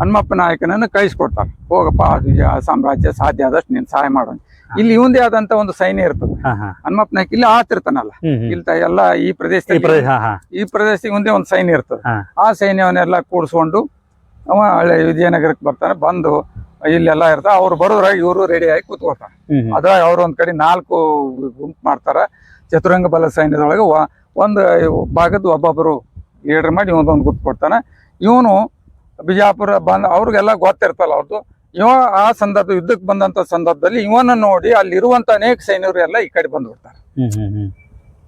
ಹನುಮಪ್ಪ ನಾಯಕನನ್ನ ಕಳಿಸ್ಕೊಡ್ತಾರೆ. ಹೋಗಪ್ಪ ಅದು ಸಾಮ್ರಾಜ್ಯ ಸಾಧ್ಯ ಆದಷ್ಟು ನೀನು ಸಹಾಯ ಮಾಡೋಣ ಇಲ್ಲಿ ಇವಂದೇ ಆದಂತ ಒಂದು ಸೈನ್ಯ ಇರ್ತದೆ. ಹನುಮಪ್ಪ ನಾಯಕ ಇಲ್ಲಿ ಆತಿರ್ತಾನಲ್ಲ. ಇಲ್ಲಿ ಎಲ್ಲ ಈ ಪ್ರದೇಶ ಈ ಪ್ರದೇಶಕ್ಕೆ ಮುಂದೆ ಒಂದು ಸೈನ್ಯ ಇರ್ತದೆ. ಆ ಸೈನ್ಯವನ್ನೆಲ್ಲ ಕೂಡಿಸ್ಕೊಂಡು ಅವ ಹಳೆ ವಿಜಯನಗರಕ್ಕೆ ಬರ್ತಾನೆ. ಬಂದು ಇಲ್ಲೆಲ್ಲ ಇರ್ತಾವ ಅವ್ರು ಬರೋದ್ರಾಗ ಇವರು ರೆಡಿ ಆಗಿ ಕೂತ್ಕೊಳ್ತಾರೆ ಅದ ಅವ್ರ ಅದ್ರಾಗ ಅವ್ರು ಒಂದ್ ಕಡೆ ನಾಲ್ಕು ಗುಂಪು ಮಾಡ್ತಾರ. ಚತುರಂಗ ಬಲ ಸೈನ್ಯದೊಳಗೆ ಒಂದ್ ಭಾಗದ ಒಬ್ಬೊಬ್ಬರು ಏಡ್ರ್ ಮಾಡಿ ಒಂದೊಂದು ಗುಂಪು ಕೊಡ್ತಾನ. ಇವನು ಬಿಜಾಪುರ ಬಂದ ಅವ್ರಿಗೆಲ್ಲ ಗೊತ್ತಿರ್ತಲ್ಲ ಅವ್ರದ್ದು ಇವ ಆ ಸಂದರ್ಭ ಯುದ್ಧಕ್ಕೆ ಬಂದಂತ ಸಂದರ್ಭದಲ್ಲಿ ಇವನ ನೋಡಿ ಅಲ್ಲಿರುವಂತ ಅನೇಕ ಸೈನ್ಯರು ಎಲ್ಲ ಈ ಕಡೆ ಬಂದ್ಬಿಡ್ತಾರೆ.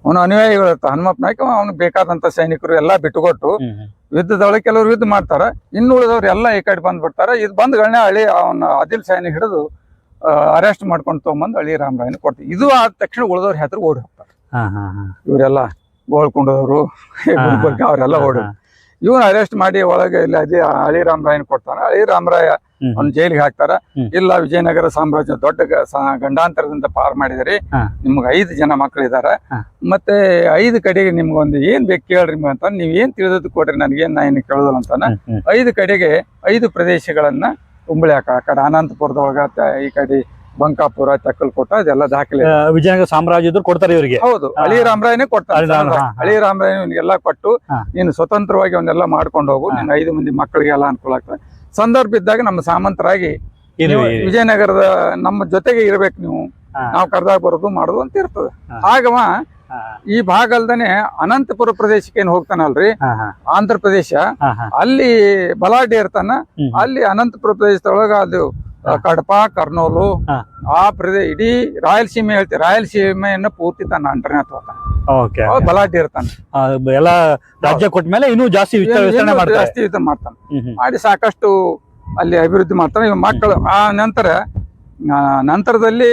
ಅವನ ಅನುಯಾಯಿಗಳು ಇರ್ತಾವ ಹನುಮಪ್ಪ ನಾಯ್ಕ ಅವ್ನಿಗೆ ಬೇಕಾದಂತ ಸೈನಿಕರು ಎಲ್ಲ ಬಿಟ್ಟುಕೊಟ್ಟು. ಯುದ್ಧದೊಳಗೆ ಕೆಲವರು ಯುದ್ಧ ಮಾಡ್ತಾರ. ಇನ್ನು ಉಳಿದವ್ರು ಎಲ್ಲ ಈ ಕಡೆ ಬಂದ್ಬಿಡ್ತಾರ ಇದು ಬಂದ್ಗಳನ್ನ ಹಳಿ ಅವನ ಆದಿಲ್ ಸೈನಿಕ ಹಿಡಿದು ಅರೆಸ್ಟ್ ಮಾಡ್ಕೊಂಡು ತೊಗೊಂಬಂದು ಹಳಿ ರಾಮರಾಯನ ಕೊಡ್ತೀವಿ ಇದು ಆದ ತಕ್ಷಣ ಉಳಿದವ್ರ ಹೆತ್ರ ಓಡಿ ಹೋಗ್ತಾರೆ. ಇವರೆಲ್ಲ ಗೋಳ್ಕೊಂಡವರು ಅವರೆಲ್ಲ ಓಡಿ ಇವನ್ ಅರೆಸ್ಟ್ ಮಾಡಿ ಒಳಗೆ ಇಲ್ಲಿ ಅದೇ ಹಳಿ ರಾಮರಾಯನ್ ಕೊಡ್ತಾನೆ ಹಳಿ ರಾಮರಾಯ. ಅವ್ನ ಜೈಲಿಗೆ ಹಾಕ್ತಾರ. ಇಲ್ಲ ವಿಜಯನಗರ ಸಾಮ್ರಾಜ್ಯ ದೊಡ್ಡ ಗಂಡಾಂತರದಿಂದ ಪಾರ್ ಮಾಡಿದ್ರಿ. ನಿಮ್ಗೆ ಐದು ಜನ ಮಕ್ಕಳಿದಾರ. ಮತ್ತೆ ಐದು ಕಡೆಗೆ ನಿಮ್ಗೊಂದು ಏನ್ ಬೇಕು ಕೇಳ್ರಿ ಅಂತ ನೀವ್ ಏನ್ ತಿಳಿದದ್ದು ಕೊಡ್ರಿ ನನಗೇನ್ ನಾ ಏನು ಕೇಳೋದಿಲ್ಲ ಅಂತಾನ. ಐದು ಕಡೆಗೆ ಐದು ಪ್ರದೇಶಗಳನ್ನ ಕುಂಬಳಿ ಹಾಕ ಆ ಕಡೆ ಅನಂತಪುರದೊಳಗ ಈ ಕಡೆ ಬಂಕಾಪುರ ಚಕ್ಕಲ್ಕೋಟ ಇದೆಲ್ಲ ದಾಖಲೆ. ವಿಜಯನಗರ ವಿಜಯನಗರ ಸಾಮ್ರಾಜ್ಯದವ್ರು ಕೊಡ್ತಾರೆ ಇವರಿಗೆ. ಹೌದು ಅಳಿ ಹಳಿ ರಾಮರಾಯನೇ ಕೊಡ್ತಾರೆ. ಹಳಿ ರಾಮರಾಯ್ ಹಾ, ಹಾ. ಇವನಿಗೆಲ್ಲ ಕೊಟ್ಟು. ನೀನು ಸ್ವತಂತ್ರವಾಗಿ ಅವನ್ನೆಲ್ಲ ಮಾಡ್ಕೊಂಡು ಹೋಗು. ನೀನು ಐದು ಮಂದಿ ಮಕ್ಕಳಿಗೆ ಎಲ್ಲ ಅನುಕೂಲ ಆಗ್ತದೆ. ಸಂದರ್ಭ ಇದ್ದಾಗ ನಮ್ಮ ಸಾಮಂತರಾಗಿ ವಿಜಯನಗರದ ನಮ್ಮ ಜೊತೆಗೆ ಇರ್ಬೇಕು ನೀವು. ನಾವು ಕರ್ದಾಗ ಬರೋದು ಮಾಡೋದು ಅಂತ ಇರ್ತದೆ. ಆಗವ ಈ ಭಾಗ ಅಲ್ದನೆ ಅನಂತಪುರ ಪ್ರದೇಶಕ್ಕೆ ಏನ್ ಹೋಗ್ತಾನಲ್ರಿ? ಆಂಧ್ರ ಪ್ರದೇಶ. ಅಲ್ಲಿ ಬಲಾಢ್ಯ ಇರ್ತಾನ ಅಲ್ಲಿ ಅನಂತಪುರ ಪ್ರದೇಶದೊಳಗ ಅದು ಕಡಪ ಕರ್ನೂಲು. ಆ ಪ್ರದೇಶ ಇಡೀ ರಾಯಲಸೀಮೆ ಹೇಳ್ತೀವಿ ರಾಯಲಸೀಮೆಯನ್ನ ಪೂರ್ತಿ ತನ್ನ ಅಂಟರ್ನೇ ತಗೋತಾನೆ ಓಕೆ. ಬಲಾಢ್ಯ ಇರ್ತಾನೆ. ಎಲ್ಲ ರಾಜ್ಯ ಕೊಟ್ಟ ಮೇಲೆ ಇನ್ನೂ ಜಾಸ್ತಿ ಜಾಸ್ತಿ ಇದು ಮಾಡ್ತಾನೆ. ಮಾಡಿ ಸಾಕಷ್ಟು ಅಲ್ಲಿ ಅಭಿವೃದ್ಧಿ ಮಾಡ್ತಾನೆ. ಇವ್ ಮಕ್ಕಳು ಆ ನಂತರ ನಂತರದಲ್ಲಿ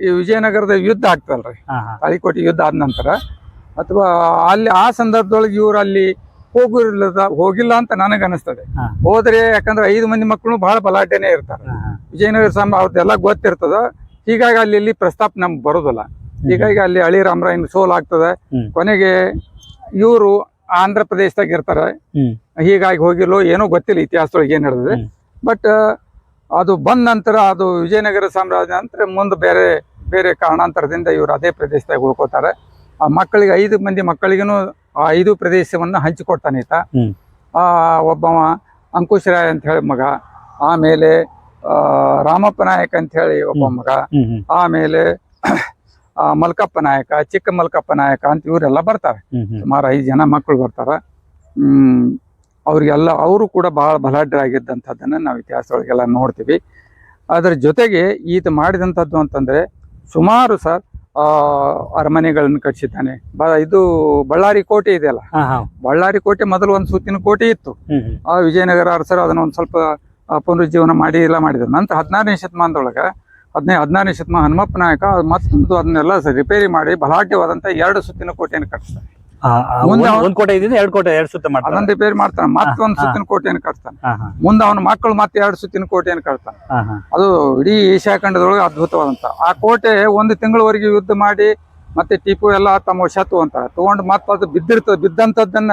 ಈ ವಿಜಯನಗರದ ಯುದ್ಧ ಆಗ್ತದಲ್ರಿ. ತಾಳಿಕೋಟೆ ಯುದ್ಧ ಆದ ನಂತರ. ಅಥವಾ ಅಲ್ಲಿ ಆ ಸಂದರ್ಭದೊಳಗೆ ಇವ್ರು ಅಲ್ಲಿ ಹೋಗಿರ್ಲದ ಹೋಗಿಲ್ಲ ಅಂತ ನನಗೆ ಅನಿಸ್ತದೆ ಹಾ. ಹೋದ್ರೆ ಯಾಕಂದ್ರೆ ಐದು ಮಂದಿ ಮಕ್ಕಳು ಬಹಳ ಬಲಾಟೆನೆ ಇರ್ತಾರೆ. ವಿಜಯನಗರ ಸಾಮ್ರ ಅವ್ರದ್ದೆಲ್ಲ ಗೊತ್ತಿರ್ತದ. ಹೀಗಾಗಿ ಅಲ್ಲಿ ಇಲ್ಲಿ ಪ್ರಸ್ತಾಪ ನಮ್ಗೆ ಬರೋದಿಲ್ಲ. ಹೀಗಾಗಿ ಅಲ್ಲಿ ಹಳಿ ರಾಮರಾಯನ್ ಸೋಲ್ ಆಗ್ತದೆ. ಕೊನೆಗೆ ಇವರು ಆಂಧ್ರ ಪ್ರದೇಶದಾಗ ಇರ್ತಾರೆ. ಹೀಗಾಗಿ ಹೋಗಿಲ್ಲೋ ಏನೋ ಗೊತ್ತಿಲ್ಲ ಇತಿಹಾಸದೊಳಗೆ ಏನ್ ನಡೆದಿದೆ ಬಟ್ ಅದು ಬಂದ ನಂತರ ಅದು ವಿಜಯನಗರ ಸಾಮ್ರಾಜ್ಯ ನಂತರ ಮುಂದೆ ಬೇರೆ ಬೇರೆ ಕಾರಣಾಂತರದಿಂದ ಇವರು ಅದೇ ಪ್ರದೇಶದಾಗ ಉಳ್ಕೋತಾರೆ. ಆ ಮಕ್ಕಳಿಗೆ ಐದು ಮಂದಿ ಮಕ್ಕಳಿಗೂ ಆ ಐದು ಪ್ರದೇಶವನ್ನ ಹಂಚಿಕೊಡ್ತಾನೆ ಈತ. ಆ ಒಬ್ಬವ ಅಂಕುಶರಾಯ್ ಅಂತ ಹೇಳಿ ಮಗ. ಆಮೇಲೆ ರಾಮಪ್ಪ ನಾಯಕ್ ಅಂತ ಹೇಳಿ ಒಬ್ಬ ಮಗ. ಆಮೇಲೆ ಆ, ಮಲ್ಕಪ್ಪ ನಾಯಕ ಚಿಕ್ಕ ಮಲ್ಕಪ್ಪ ನಾಯಕ ಅಂತ ಇವರೆಲ್ಲ ಬರ್ತಾರೆ. ಸುಮಾರು ಐದು ಜನ ಮಕ್ಕಳು ಬರ್ತಾರ. ಹ್ಮ್ ಅವ್ರಿಗೆಲ್ಲ ಅವರು ಕೂಡ ಬಹಳ ಬಲಾಢ್ಯರಾಗಿದ್ದಂಥದ್ದನ್ನ ನಾವು ಇತಿಹಾಸದೊಳಗೆಲ್ಲ ನೋಡ್ತೀವಿ. ಅದರ ಜೊತೆಗೆ ಈತ ಮಾಡಿದಂಥದ್ದು ಅಂತಂದ್ರೆ ಸುಮಾರು ಸರ್ ಆ, ಅರಮನೆಗಳನ್ನು ಕಟ್ಸಿದ್ದಾನೆ ಇದು ಬಳ್ಳಾರಿ ಕೋಟೆ ಇದೆಯಲ್ಲ ಬಳ್ಳಾರಿ ಕೋಟೆ ಮೊದಲು ಒಂದು ಸುತ್ತಿನ ಕೋಟೆ ಇತ್ತು. ಆ ವಿಜಯನಗರ ಅರಸರು ಅದನ್ನ ಒಂದು ಸ್ವಲ್ಪ ಪುನರುಜ್ಜೀವನ ಮಾಡಿ ಎಲ್ಲ ಮಾಡಿದ್ರು. ನಂತರ ಹದಿನಾರನೇ ಶತಮಾನದೊಳಗೆ ಹದಿನೈದು ಹದಿನಾರನೇ ಶತಮಾನ ಹನುಮಪ್ಪ ನಾಯಕ ಮತ್ತೊಂದು ಅದನ್ನೆಲ್ಲ ರಿಪೇರಿ ಮಾಡಿ ಬಲಾಢ್ಯವಾದಂತ ಎರಡು ಸುತ್ತಿನ ಕೋಟೆಯನ್ನು ಕಟ್ಟಿಸ್ತಾನೆ ಒಂದ್- ಕೋಟೆ ಇದ್ದಿದ್ದು ಎರಡ್ ಕೋಟೆ ಎರಡ್ ಸುತ್ತ ಮಾಡ್ತಾರೆ. ಅದನ್ನ ರಿಪೇರಿ ಮಾಡ್ತಾನೆ. ಮತ್ತೊಂದು. ಸುತ್ತಿನ ಕೋಟೆಯನ್ನು ಕಟ್ತಾನೆ ಮುಂದೆ ಅವನ ಮಕ್ಕಳು ಮತ್ತೆ ಎರಡು ಸುತ್ತಿನ ಕೋಟೆಯನ್ನು ಕಟ್ತಾನೆ ಅದು ಇಡೀ ಏಷ್ಯಾ ಖಂಡದೊಳಗೆ ಅದ್ಭುತವಾದಂತ. ಆ ಕೋಟೆ ಒಂದು ತಿಂಗಳವರೆಗೆ ಯುದ್ಧ ಮಾಡಿ ಮತ್ತೆ ಟಿಪು ಎಲ್ಲ ತಮ್ಮ ವಶ ತಗೊಂತಾರೆ ತಗೊಂಡು ಮತ್ತೆ ಅದು ಬಿದ್ದಿರ್ತದೆ ಬಿದ್ದಂತದ್ದನ್ನ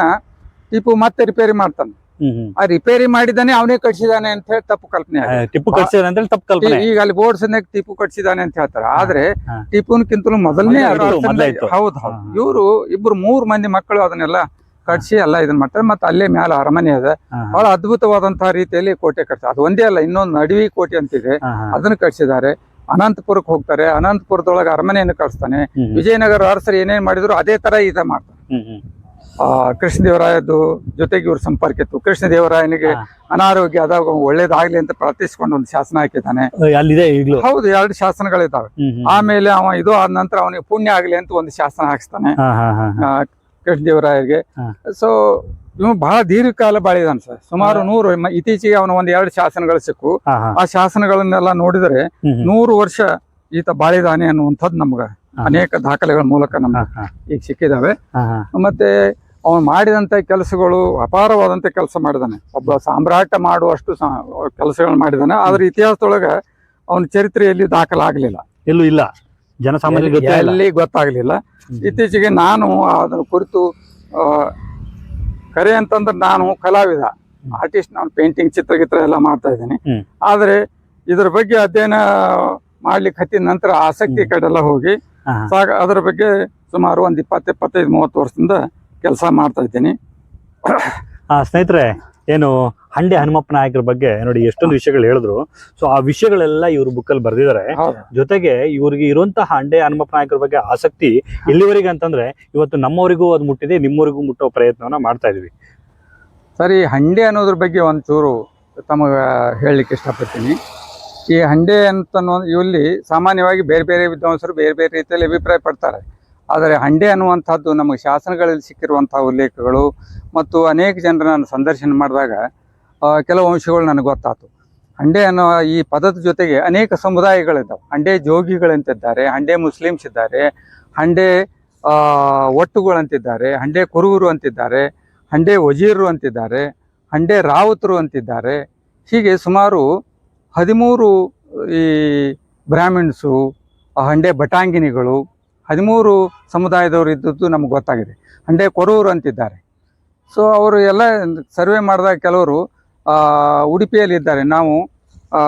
ಟಿಪು ಮತ್ತೆ ರಿಪೇರಿ ಮಾಡ್ತಾನೆ. ಆ ರಿಪೇರಿ ಮಾಡಿದಾನೆ ಅವನೇ ಕಟ್ಸಿದಾನೆ ಅಂತ ಹೇಳಿ ತಪ್ಪು ಕಲ್ಪನೆ ಟಿಪ್ಪು ಕಟ್ಸಿದಾನೆ ಅಂತ ತಪ್ಪು ಕಲ್ಪನೆ. ಈಗ ಅಲ್ಲಿ ಬೋರ್ಡ್ ಸನ್ಯಾಗ ಟಿಪ್ಪು ಕಟ್ಸಿದಾನೆ ಅಂತ ಹೇಳ್ತಾರೆ. ಆದ್ರೆ. ಟಿಪ್ಪುನ್ಕಿಂತಲೂ ಮೊದಲನೇ. ಹೌದು ಹೌದು. ಇವರು ಇಬ್ರು ಮೂರ್ ಮಂದಿ ಮಕ್ಕಳು ಅದನ್ನೆಲ್ಲ ಕಟ್ಸಿ ಎಲ್ಲ ಇದನ್ನ ಮಾಡ್ತಾರೆ. ಮತ್ತೆ ಅಲ್ಲೇ ಮ್ಯಾಲ ಅರಮನೆ ಅದ. ಬಹಳ ಅದ್ಭುತವಾದಂತಹ ರೀತಿಯಲ್ಲಿ ಕೋಟೆ ಕಟ್ಸ ಅದು ಒಂದೇ ಅಲ್ಲ ಇನ್ನೊಂದು ನಡುವಿ ಕೋಟೆ ಅಂತಿದೆ. ಅದನ್ನ ಕಟ್ಸಿದ್ದಾರೆ. ಅನಂತಪುರಕ್ಕೆ ಹೋಗ್ತಾರೆ. ಅನಂತಪುರದೊಳಗೆ ಅರಮನೆಯನ್ನು ಕಟ್ಸ್ತಾನೆ. ಹ್ಮ್. ವಿಜಯನಗರ ಅರಸರು ಏನೇನ್ ಮಾಡಿದ್ರು ಅದೇ ತರ ಇದ ಮಾಡ್ತಾನೆ ಹ್ಮ್ ಕೃಷ್ಣ ದೇವರಾಯದ್ದು ಜೊತೆಗೆ ಇವ್ರ ಸಂಪರ್ಕ ಇತ್ತು. ಕೃಷ್ಣದೇವರಾಯನಿಗೆ ದೇವರಾಯನಿಗೆ ಅನಾರೋಗ್ಯ ಅದಾಗ ಒಳ್ಳೇದಾಗ್ಲಿ ಅಂತ ಪ್ರಾರ್ಥಿಸಿಕೊಂಡು ಒಂದು ಶಾಸನ ಹಾಕಿದ್ದಾನೆ. ಹೌದು ಎರಡು ಶಾಸನಗಳಿದ್ದಾವೆ. ಆಮೇಲೆ ಅವ ಇದು ಆದ ನಂತರ ಅವನಿಗೆ ಪುಣ್ಯ ಆಗ್ಲಿ ಅಂತ ಒಂದು ಶಾಸನ ಹಾಕಿಸ್ತಾನೆ. ಕೃಷ್ಣ ದೇವರಾಯರಿಗೆ. ಆ, ಸೊ ಇವ ಬಹಳ ದೀರ್ಘಕಾಲ ಬಾಳಿದಾನ ಸರ್. ಸುಮಾರು ನೂರು ಇತ್ತೀಚೆಗೆ ಅವನ ಒಂದ್ ಎರಡು ಶಾಸನಗಳು ಸಿಕ್ಕು. ಆ ಶಾಸನಗಳನ್ನೆಲ್ಲ ನೋಡಿದ್ರೆ. ನೂರು ವರ್ಷ ಈತ ಬಾಳಿದಾನೆ ಅನ್ನುವಂಥದ್ದು ನಮ್ಗ ಅನೇಕ ದಾಖಲೆಗಳ ಮೂಲಕ ನಮ್ಗೆ. ಈಗ ಸಿಕ್ಕಿದಾವೆ. ಮತ್ತೆ ಅವನು ಮಾಡಿದಂತ ಕೆಲಸಗಳು ಅಪಾರವಾದಂತ ಕೆಲಸ ಮಾಡಿದಾನೆ. ಒಬ್ಬ ಸಾಮ್ರಾಟ ಮಾಡುವಷ್ಟು ಕೆಲಸಗಳನ್ನು ಮಾಡಿದಾನೆ. ಆದ್ರೆ ಇತಿಹಾಸದೊಳಗೆ ಅವನ ಚರಿತ್ರೆಯಲ್ಲಿ ದಾಖಲಾಗಲಿಲ್ಲ. ಎಲ್ಲೂ ಇಲ್ಲ. ಜನಸಾಮಾನ್ಯ ಎಲ್ಲಿ ಗೊತ್ತಾಗ್ಲಿಲ್ಲ. ಇತ್ತೀಚೆಗೆ ನಾನು ಅದರ ಕುರಿತು ಕರೆ ಅಂತಂದ್ರೆ ನಾನು ಕಲಾವಿದ. ಆರ್ಟಿಸ್ಟ್ ನಾನು ಪೇಂಟಿಂಗ್ ಚಿತ್ರಗಿತ್ರ ಎಲ್ಲ ಮಾಡ್ತಾ ಇದ್ದೀನಿ. ಆದರೆ ಇದ್ರ ಬಗ್ಗೆ ಅಧ್ಯಯನ ಮಾಡ್ಲಿಕ್ಕೆ ಹತ್ತಿದ ನಂತರ ಆಸಕ್ತಿ ಕಡೆಲ್ಲ ಹೋಗಿ. ಸಾಗ ಅದರ ಬಗ್ಗೆ ಸುಮಾರು ಒಂದ್ ಇಪ್ಪತ್ತು ಇಪ್ಪತ್ತೈದು ಮೂವತ್ತು ವರ್ಷದಿಂದ ಕೆಲಸ ಮಾಡ್ತಾ ಇದ್ದೀನಿ. ಆ, ಸ್ನೇಹಿತರೆ ಏನು ಹಂಡೆ ಹನುಮಪ್ಪ ನಾಯಕರ ಬಗ್ಗೆ ನೋಡಿ ಎಷ್ಟೊಂದು ವಿಷಯಗಳು ಹೇಳಿದ್ರು. ಸೊ ಆ ವಿಷಯಗಳೆಲ್ಲ ಇವರು ಬುಕ್ಕಲ್ಲಿ ಬರ್ದಿದ್ದಾರೆ. ಹೌದು. ಜೊತೆಗೆ ಇವ್ರಿಗೆ ಇರುವಂತಹ ಹಂಡೆ ಹನುಮಪ್ಪ ನಾಯಕರ ಬಗ್ಗೆ ಆಸಕ್ತಿ ಎಲ್ಲಿವರೆಗೆ ಅಂತಂದ್ರೆ ಇವತ್ತು ನಮ್ಮವರಿಗೂ ಅದು ಮುಟ್ಟಿದೆ ನಿಮ್ಮವರಿಗೂ ಮುಟ್ಟೋ ಪ್ರಯತ್ನವನ್ನ ಮಾಡ್ತಾ ಇದೀವಿ. ಸರಿ ಹಂಡೆ ಅನ್ನೋದ್ರ ಬಗ್ಗೆ ಒಂಚೂರು ತಮಗೆ ಹೇಳಲಿಕ್ಕೆ ಇಷ್ಟಪಡ್ತೀನಿ. ಈ ಹಂಡೆ ಅಂತ ಇಲ್ಲಿ ಸಾಮಾನ್ಯವಾಗಿ ಬೇರೆ ಬೇರೆ ವಿದ್ವಾಂಸರು ಬೇರೆ ಬೇರೆ ರೀತಿಯಲ್ಲಿ ಅಭಿಪ್ರಾಯ ಪಡ್ತಾರೆ ಆದರೆ ಹಂಡೆ ಅನ್ನುವಂಥದ್ದು ನಮಗೆ ಶಾಸನಗಳಲ್ಲಿ ಸಿಕ್ಕಿರುವಂಥ ಉಲ್ಲೇಖಗಳು ಮತ್ತು ಅನೇಕ ಜನರ ನಾನು ಸಂದರ್ಶನ ಮಾಡಿದಾಗ ಕೆಲವು ಅಂಶಗಳು ನನಗೆ ಗೊತ್ತಾಯ್ತು ಹಂಡೆ ಅನ್ನೋ ಈ ಪದದ ಜೊತೆಗೆ ಅನೇಕ ಸಮುದಾಯಗಳಿದ್ದಾವೆ. ಹಂಡೆ ಜೋಗಿಗಳಂತಿದ್ದಾರೆ, ಹಂಡೆ ಮುಸ್ಲಿಮ್ಸ್ ಇದ್ದಾರೆ ಹಂಡೆ ಒಟ್ಟುಗಳು ಒಟ್ಟುಗಳಂತಿದ್ದಾರೆ, ಹಂಡೆ ಕುರುವರು ಅಂತಿದ್ದಾರೆ, ಹಂಡೆ ವಜೀರರು ಅಂತಿದ್ದಾರೆ, ಹಂಡೆ ರಾವತರು ಅಂತಿದ್ದಾರೆ. ಹೀಗೆ ಸುಮಾರು ಹದಿಮೂರು ಈ ಬ್ರಾಹ್ಮಿಣ್ಸು ಹಂಡೆ ಬಟಾಂಗಿನಿಗಳು ಹದಿಮೂರು ಸಮುದಾಯದವರು ಇದ್ದದ್ದು ನಮ್ಗೆ ಗೊತ್ತಾಗಿದೆ. ಹಂಡೆ ಕೊರೂರು ಅಂತಿದ್ದಾರೆ. ಸೊ ಅವರು ಎಲ್ಲ ಸರ್ವೆ ಮಾಡಿದಾಗ ಕೆಲವರು ಆ, ಉಡುಪಿಯಲ್ಲಿ ಇದ್ದಾರೆ. ನಾವು ಆ,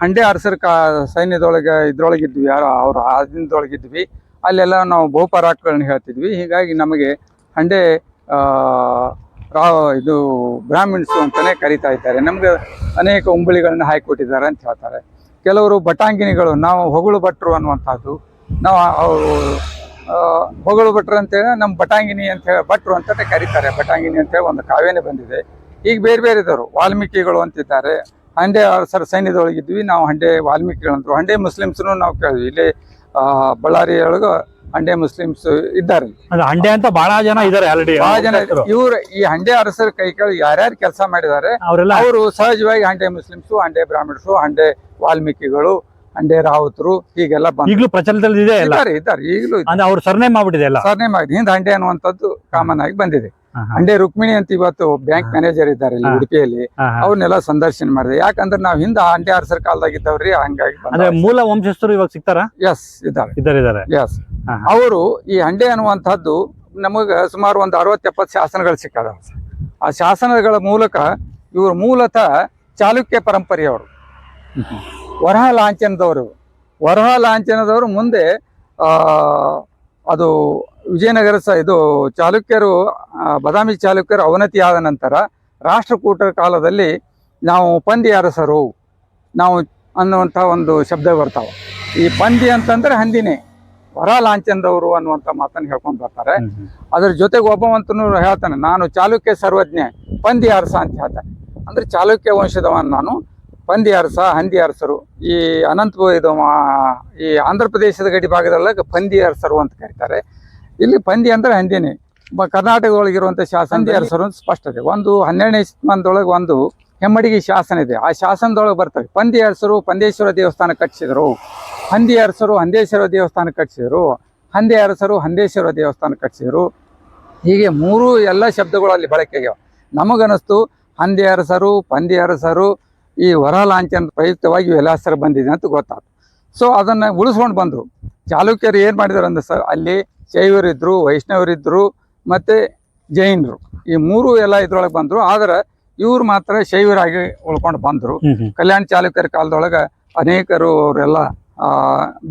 ಹಂಡೆ ಅರಸರ ಕಾ ಸೈನ್ಯದೊಳಗೆ ಇದ್ರೊಳಗಿದ್ವಿ. ಯಾರು ಅವರು ದಿನದೊಳಗಿದ್ವಿ ಅಲ್ಲೆಲ್ಲ ನಾವು ಬಹುಪರಾಕ್ಗಳನ್ನ ಹೇಳ್ತಿದ್ವಿ. ಹೀಗಾಗಿ ನಮಗೆ ಹಂಡೆ ಆ, ರಾ ಇದು ಬ್ರಾಹ್ಮಿಣ್ಸು ಅಂತಲೇ ಕರಿತಾ ಇದ್ದಾರೆ. ನಮಗೆ ಅನೇಕ ಉಂಬಳಿಗಳನ್ನ ಹಾಕಿಕೊಟ್ಟಿದ್ದಾರೆ ಅಂತ ಹೇಳ್ತಾರೆ. ಕೆಲವರು ಬಟಾಂಗಿನಿಗಳು ನಾವು ಹೊಗಳು ಭಟ್ರು ಅನ್ನುವಂಥದ್ದು. ನಾವು ಅವರು ಹೊಗಳು ಭಟ್ರು ಅಂತೇಳಿ ನಮ್ಮ ಬಟಾಂಗಿನಿ ಅಂತ ಹೇಳಿ ಭಟ್ರು ಅಂತ ಕರೀತಾರೆ. ಬಟಾಂಗಿನಿ ಅಂತೇಳಿ ಒಂದು ಕಾವ್ಯನೇ ಬಂದಿದೆ. ಈಗ ಬೇರೆ ಬೇರೆ ಇದ್ದವರು ವಾಲ್ಮೀಕಿಗಳು ಅಂತಿದ್ದಾರೆ. ಹಂಡೆ ಸರ್ ಸೈನ್ಯದೊಳಗಿದ್ವಿ ನಾವು ಹಂಡೆ ವಾಲ್ಮೀಕಿಗಳಂತರು ಹಂಡೆ ಮುಸ್ಲಿಮ್ಸ್ನು ನಾವು ಕೇಳಿದ್ವಿ. ಇಲ್ಲಿ ಆ, ಬಳ್ಳಾರಿ ಒಳಗ ಹಂಡೆ ಮುಸ್ಲಿಮ್ಸ್ ಇದ್ದಾರೆ. ಹಂಡೆ ಅಂತ ಬಹಳ ಜನ ಇದಾರೆ ಆಲ್ರೆಡಿ ಬಹಳ ಜನ ಇವ್ರು ಈ ಹಂಡೆ ಅರಸರ ಕೈ ಕೆಳಗೆ ಯಾರ್ಯಾರು ಕೆಲಸ ಮಾಡಿದ್ದಾರೆ ಅವರು ಸಹಜವಾಗಿ ಹಂಡೆ ಮುಸ್ಲಿಮ್ಸು ಹಂಡೆ ಬ್ರಾಹ್ಮಣರು ಹಂಡೆ ವಾಲ್ಮೀಕಿಗಳು ಹಂಡೆ ರಾವುತರು ಹೀಗೆಲ್ಲ ಈಗಲೂ ಪ್ರಚಲಿತದಲ್ಲಿ ಇದೆ ಇದ್ದಾರೆ ಇದ್ದಾರೆ. ಈಗಲೂ ಅಂದ್ರೆ ಅವ್ರ ಸರ್ನೇಮ್ ಆಗ್ಬಿಟ್ಟಿದೆ ಎಲ್ಲ? ಸರ್ನೇಮ್ ಆಗಿದೆ ಹಿಂದೆ ಅಂಡೆ ಅನ್ನುವಂಥದ್ದು ಕಾಮನ್ ಆಗಿ ಬಂದಿದೆ. ಹಂಡೆ ರುಕ್ಮಿಣಿ ಅಂತ ಇವತ್ತು ಬ್ಯಾಂಕ್ ಮ್ಯಾನೇಜರ್ ಇದ್ದಾರೆ ಇಲ್ಲಿ ಉಡುಪಿಯಲ್ಲಿ. ಅವ್ರನ್ನೆಲ್ಲ ಸಂದರ್ಶನ ಮಾಡಿದೆ. ಯಾಕಂದ್ರೆ ನಾವು ಹಿಂದ ಅಂಡೆ ಅರಸರ ಕಾಲದಾಗಿದ್ದವ್ರಿ ಹಂಗಾಗಿ ಅಂದ್ರೆ ಮೂಲ ವಂಶಸ್ಥರು ಇವಾಗ ಸಿಗ್ತಾರ? ಎಸ್ ಇದ್ದಾರೆ. ಇದ್ದಾರೆ ಇದ್ದಾರೆ. ಎಸ್. ಅವರು ಈ ಅಂಡೆ ಅನ್ನುವಂಥದ್ದು ನಮಗೆ ಸುಮಾರು ಒಂದು ಅರವತ್ತು ಎಪ್ಪತ್ತು ಶಾಸನಗಳು ಸಿಕ್ಕದ ಆ ಶಾಸನಗಳ ಮೂಲಕ ಇವರು ಮೂಲತಃ ಚಾಲುಕ್ಯ ಪರಂಪರೆಯವರು. ವರಹ ಲಾಂಛನದವರು ವರಹ ಲಾಂಛನದವರು ಮುಂದೆ ಅದು ವಿಜಯನಗರ ಸ ಇದು ಚಾಲುಕ್ಯರು ಬದಾಮಿ ಚಾಲುಕ್ಯರು ಅವನತಿ ಆದ ನಂತರ ರಾಷ್ಟ್ರಕೂಟರ ಕಾಲದಲ್ಲಿ ನಾವು ಪಂದಿ ಅರಸರು ನಾವು ಅನ್ನುವಂಥ ಒಂದು ಶಬ್ದ ಬರ್ತಾವೆ. ಈ ಪಂದಿ ಅಂತಂದ್ರೆ ಹಂದಿನೇ. ವರ ಲಾಂಛನದವರು ಅನ್ನುವಂಥ ಮಾತನ್ನು ಹೇಳ್ಕೊಂಡು ಬರ್ತಾರೆ. ಅದ್ರ ಜೊತೆಗೆ ಒಬ್ಬವಂತನು ಹೇಳ್ತಾನೆ ನಾನು ಚಾಲುಕ್ಯ ಸರ್ವಜ್ಞ ಪಂದಿ ಅರಸ ಅಂತ ಹೇಳ್ತಾನೆ. ಅಂದ್ರೆ ಚಾಲುಕ್ಯ ವಂಶದವನ್ನು ನಾನು. ಪಂದಿ ಅರಸ ಹಂದಿ ಅರಸರು ಈ ಅನಂತಪುರ ಇದು ಮಾ- ಈ ಆಂಧ್ರ ಪ್ರದೇಶದ ಗಡಿ ಭಾಗದಲ್ಲ ಪಂದಿ ಅರಸರು ಅಂತ ಕರೀತಾರೆ. ಇಲ್ಲಿ ಪಂದಿ ಅಂದ್ರೆ ಹಂದಿನೇ. ಕರ್ನಾಟಕ ಒಳಗಿರುವಂಥ ಶಾಸನ ಅರಸರು ಅಂತ ಇದೆ. ಒಂದು ಹನ್ನೆರಡನೇ ಶತಮಾನದೊಳಗೆ ಒಂದು ಹೆಮ್ಮಡಿಗೆ ಶಾಸನ ಇದೆ. ಆ ಶಾಸನದೊಳಗೆ ಬರ್ತವೆ ಪಂದಿ ಅರಸರು ಪಂದೇಶ್ವರ ದೇವಸ್ಥಾನ ಕಟ್ಟಿಸಿದರು. ಹಂದಿ ಅರಸರು ಹಂದೇಶ್ವರ ದೇವಸ್ಥಾನ ಕಟ್ಟಿಸಿದರು. ಹಂದಿ ಅರಸರು ಹಂದೇಶ್ವರ ದೇವಸ್ಥಾನ ಕಟ್ಟಿಸಿದರು. ಹೀಗೆ ಮೂರು ಎಲ್ಲ ಶಬ್ದಗಳು ಅಲ್ಲಿ ಬಳಕೆಗೆ ನಮಗನಿಸ್ತು ಹಂದಿ ಅರಸರು ಪಂದಿ ಅರಸರು ಈ ಹೊರ ಲಾಂಛನದ ಪ್ರಯುಕ್ತವಾಗಿ ಇವೆಲ್ಲ ಹೆಸರು ಬಂದಿದೆ ಅಂತ ಗೊತ್ತಾಯ್ತು ಸೊ ಅದನ್ನು ಉಳಿಸ್ಕೊಂಡು ಬಂದರು. ಚಾಲುಕ್ಯರು ಏನು ಮಾಡಿದಾರೆ ಅಂದ್ರೆ ಸರ್ ಅಲ್ಲಿ ಶೈವರಿದ್ದರು ವೈಷ್ಣವರಿದ್ದರು ಮತ್ತು ಜೈನರು. ಈ ಮೂರು ಎಲ್ಲ ಇದ್ರೊಳಗೆ ಬಂದರು. ಆದರೆ ಇವರು ಮಾತ್ರ ಶೈವರಾಗಿ ಉಳ್ಕೊಂಡು ಬಂದರು. ಕಲ್ಯಾಣ ಚಾಲುಕ್ಯರ ಕಾಲದೊಳಗೆ ಅನೇಕರು ಅವರೆಲ್ಲ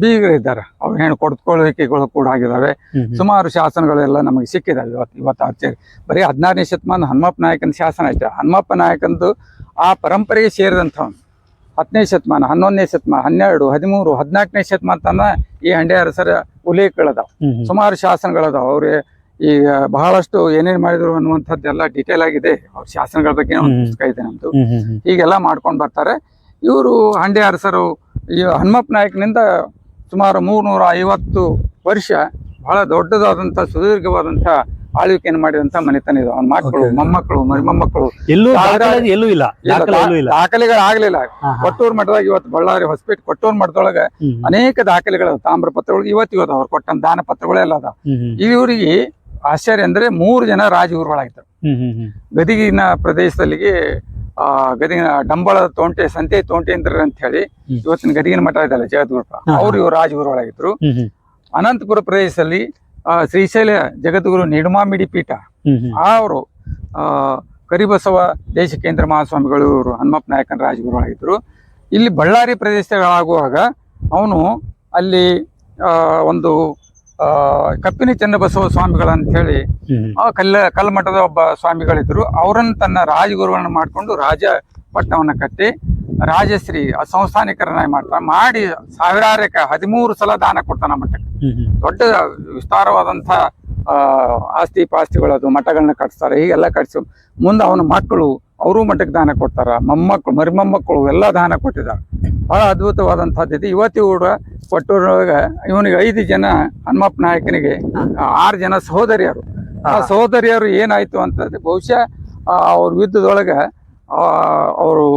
ಬೀಗರಿದ್ದಾರೆ. ಅವ್ರು ಹೆಣ್ಣು ಕೊಡ್ಕೊಳ್ಳಿಕೆಗಳು ಕೂಡ ಆಗಿದ್ದಾವೆ. ಸುಮಾರು ಶಾಸನಗಳೆಲ್ಲ ನಮಗೆ ಸಿಕ್ಕಿದಾವೆ ಇವತ್ತು ಇವತ್ತು ಆಚಾರ್ಯ ಬರೀ ಹದಿನಾರನೇ ಶತಮಾನ ಹನುಮಪ್ಪ ನಾಯಕನ ಶಾಸನ ಐತೆ. ಹನುಮಪ್ಪ ನಾಯಕಂದು ಆ ಪರಂಪರೆಗೆ ಸೇರಿದಂಥವನು ಹತ್ತನೇ ಶತಮಾನ ಹನ್ನೊಂದನೇ ಶತಮಾನ ಹನ್ನೆರಡು ಹದಿಮೂರು ಹದಿನಾಲ್ಕನೇ ಶತಮಾನ ತನ ಈ ಹಂಡೆ ಅರಸರ ಉಲ್ಲೇಖಗಳದಾವ. ಸುಮಾರು ಶಾಸನಗಳದಾವ ಅವ್ರಿಗೆ ಈ ಬಹಳಷ್ಟು ಏನೇನು ಮಾಡಿದ್ರು ಅನ್ನುವಂಥದ್ದೆಲ್ಲ ಡೀಟೇಲ್ ಆಗಿದೆ ಅವ್ರ ಶಾಸನಗಳ ಬಗ್ಗೆ ಒಂದು. ಪುಸ್ತಕ ಇದೆ ನಮ್ದು. ಹೀಗೆಲ್ಲ ಮಾಡ್ಕೊಂಡು ಬರ್ತಾರೆ ಇವರು ಹಂಡೆ ಅರಸರು ಈ ಹನುಮಪ್ಪ ನಾಯಕನಿಂದ ಸುಮಾರು ಮೂರ್ನೂರ ಐವತ್ತು ವರ್ಷ ಬಹಳ ದೊಡ್ಡದಾದಂಥ ಸುದೀರ್ಘವಾದಂಥ ಆಳ್ವಿಕೆಯನ್ನು ಮಾಡಿದಂತ ಮನೆತನ ಇದು ಅವ್ನ ಮಕ್ಕಳು. ಮೊಮ್ಮಕ್ಕಳು ಮರಿಮೊಮ್ಮಕ್ಕಳು ಎಲ್ಲೂ ದಾಖಲೆ ಎಲ್ಲೂ ಇಲ್ಲ ದಾಖಲೆ ಎಲ್ಲೂ ಇಲ್ಲ ದಾಖಲೆಗಳು ಆಗ್ಲಿಲ್ಲ ಹಾ, ಹಾ. ಕೊಟ್ಟೂರು ಮಠದಾಗ ಇವತ್ತು ಬಳ್ಳಾರಿ ಹೊಸಪೇಟೆ ಕೊಟ್ಟೂರು ಮಠದೊಳಗ ಹ್ಮ್ ಹ್ಮ್. ಅನೇಕ ದಾಖಲೆಗಳು ತಾಮ್ರ ಪತ್ರಗಳು ಇವತ್ತಿಗೂ ಅದಾವ ಅವ್ರು ಕೊಟ್ಟಂತ ದಾನ ಪತ್ರಗಳೆಲ್ಲ ಅದಾವ ಹ್ಮ್ ಹ್ಮ್. ಇವರಿಗೆ ಆಶ್ಚರ್ಯ ಅಂದ್ರೆ ಮೂರು ಜನ ರಾಜಗುರುಗಳಾಗಿದ್ದರು ಹ್ಮ್ ಹ್ಮ್ ಹ್ಮ್. ಗದಗಿನ ಪ್ರದೇಶದಲ್ಲಿಗೆ ಆ ಗದಿಗಿನ ಡಂಬಳ ತೋಂಟೆ ಸಂತೆ ತೋಂಟೇಂದ್ರ ಅಂತ ಹೇಳಿ ಹ್ಮ್. ಇವತ್ತಿನ ಗದಿಗಿನ ಮಠ ಇದ್ದಲ್ಲ ಜಗದ್ಗುರುಪ ಹಾ. ಅವ್ರು ಇವರು ರಾಜಗುರುಗಳಾಗಿದ್ರು ಹ್ಮ್ ಹ್ಮ್. ಅನಂತಪುರ ಪ್ರದೇಶದಲ್ಲಿ ಶ್ರೀಶೈಲ ಜಗದ್ಗುರು ನಿಡುಮಾಮಿಡಿ ಪೀಠ. ಅವರು ಕರಿಬಸವ ದೇಶಕೇಂದ್ರ ಮಹಾಸ್ವಾಮಿಗಳು ಇವರು ಹನುಮಪ್ಪ ನಾಯಕನ ರಾಜಗುರುಗಳಾಗಿದ್ರು. ಇಲ್ಲಿ ಬಳ್ಳಾರಿ ಪ್ರದೇಶಗಳಾಗುವಾಗ ಅವನು ಅಲ್ಲಿ ಒಂದು ಕಪ್ಪಿನ ಚನ್ನಬಸವ ಸ್ವಾಮಿಗಳಂತ ಹೇಳಿ ಕಲ್ಲ ಕಲ್ಮಠದ ಒಬ್ಬ ಸ್ವಾಮಿಗಳಿದ್ರು. ಅವರನ್ನು ತನ್ನ ರಾಜಗುರುಗಳನ್ನ ಮಾಡಿಕೊಂಡು ರಾಜ ಪಟ್ಟಣವನ್ನು ಕಟ್ಟಿ ರಾಜಶ್ರೀ ಆ ಸಂಸ್ಥಾನಿಕರನ್ನಾಗಿ ಮಾಡ್ತಾನೆ ಮಾಡಿ ಸಾವಿರಾರು ಹದಿಮೂರು ಸಲ ದಾನ ಕೊಡ್ತಾನ ಮಠಕ್ಕೆ. ದೊಡ್ಡ ವಿಸ್ತಾರವಾದಂಥ ಆಸ್ತಿ ಪಾಸ್ತಿಗಳದು ಮಠಗಳನ್ನ ಕಟ್ಸ್ತಾರೆ ಹೀಗೆಲ್ಲ ಕಟ್ಸಿ ಮುಂದೆ ಅವನ ಮಕ್ಕಳು ಅವರು ಮಠಕ್ಕೆ ದಾನ ಕೊಡ್ತಾರ. ಮೊಮ್ಮಕ್ಕಳು ಮರಿಮೊಮ್ಮಕ್ಕಳು ಎಲ್ಲ ದಾನ ಕೊಟ್ಟಿದ್ದಾರೆ. ಬಹಳ ಅದ್ಭುತವಾದಂಥದ್ದು ಇದೆ. ಇವತ್ತಿ ಕೂಡ ಕೊಟ್ಟೂರೊಳಗೆ ಇವನಿಗೆ ಐದು ಜನ ಹನುಮಪ್ಪ ನಾಯಕನಿಗೆ ಆರು ಜನ ಸಹೋದರಿಯರು. ಆ ಸಹೋದರಿಯರು ಏನಾಯ್ತು ಅಂತಂದ್ರೆ ಬಹುಶಃ ಅವ್ರ ಯುದ್ಧದೊಳಗೆ ಅವರು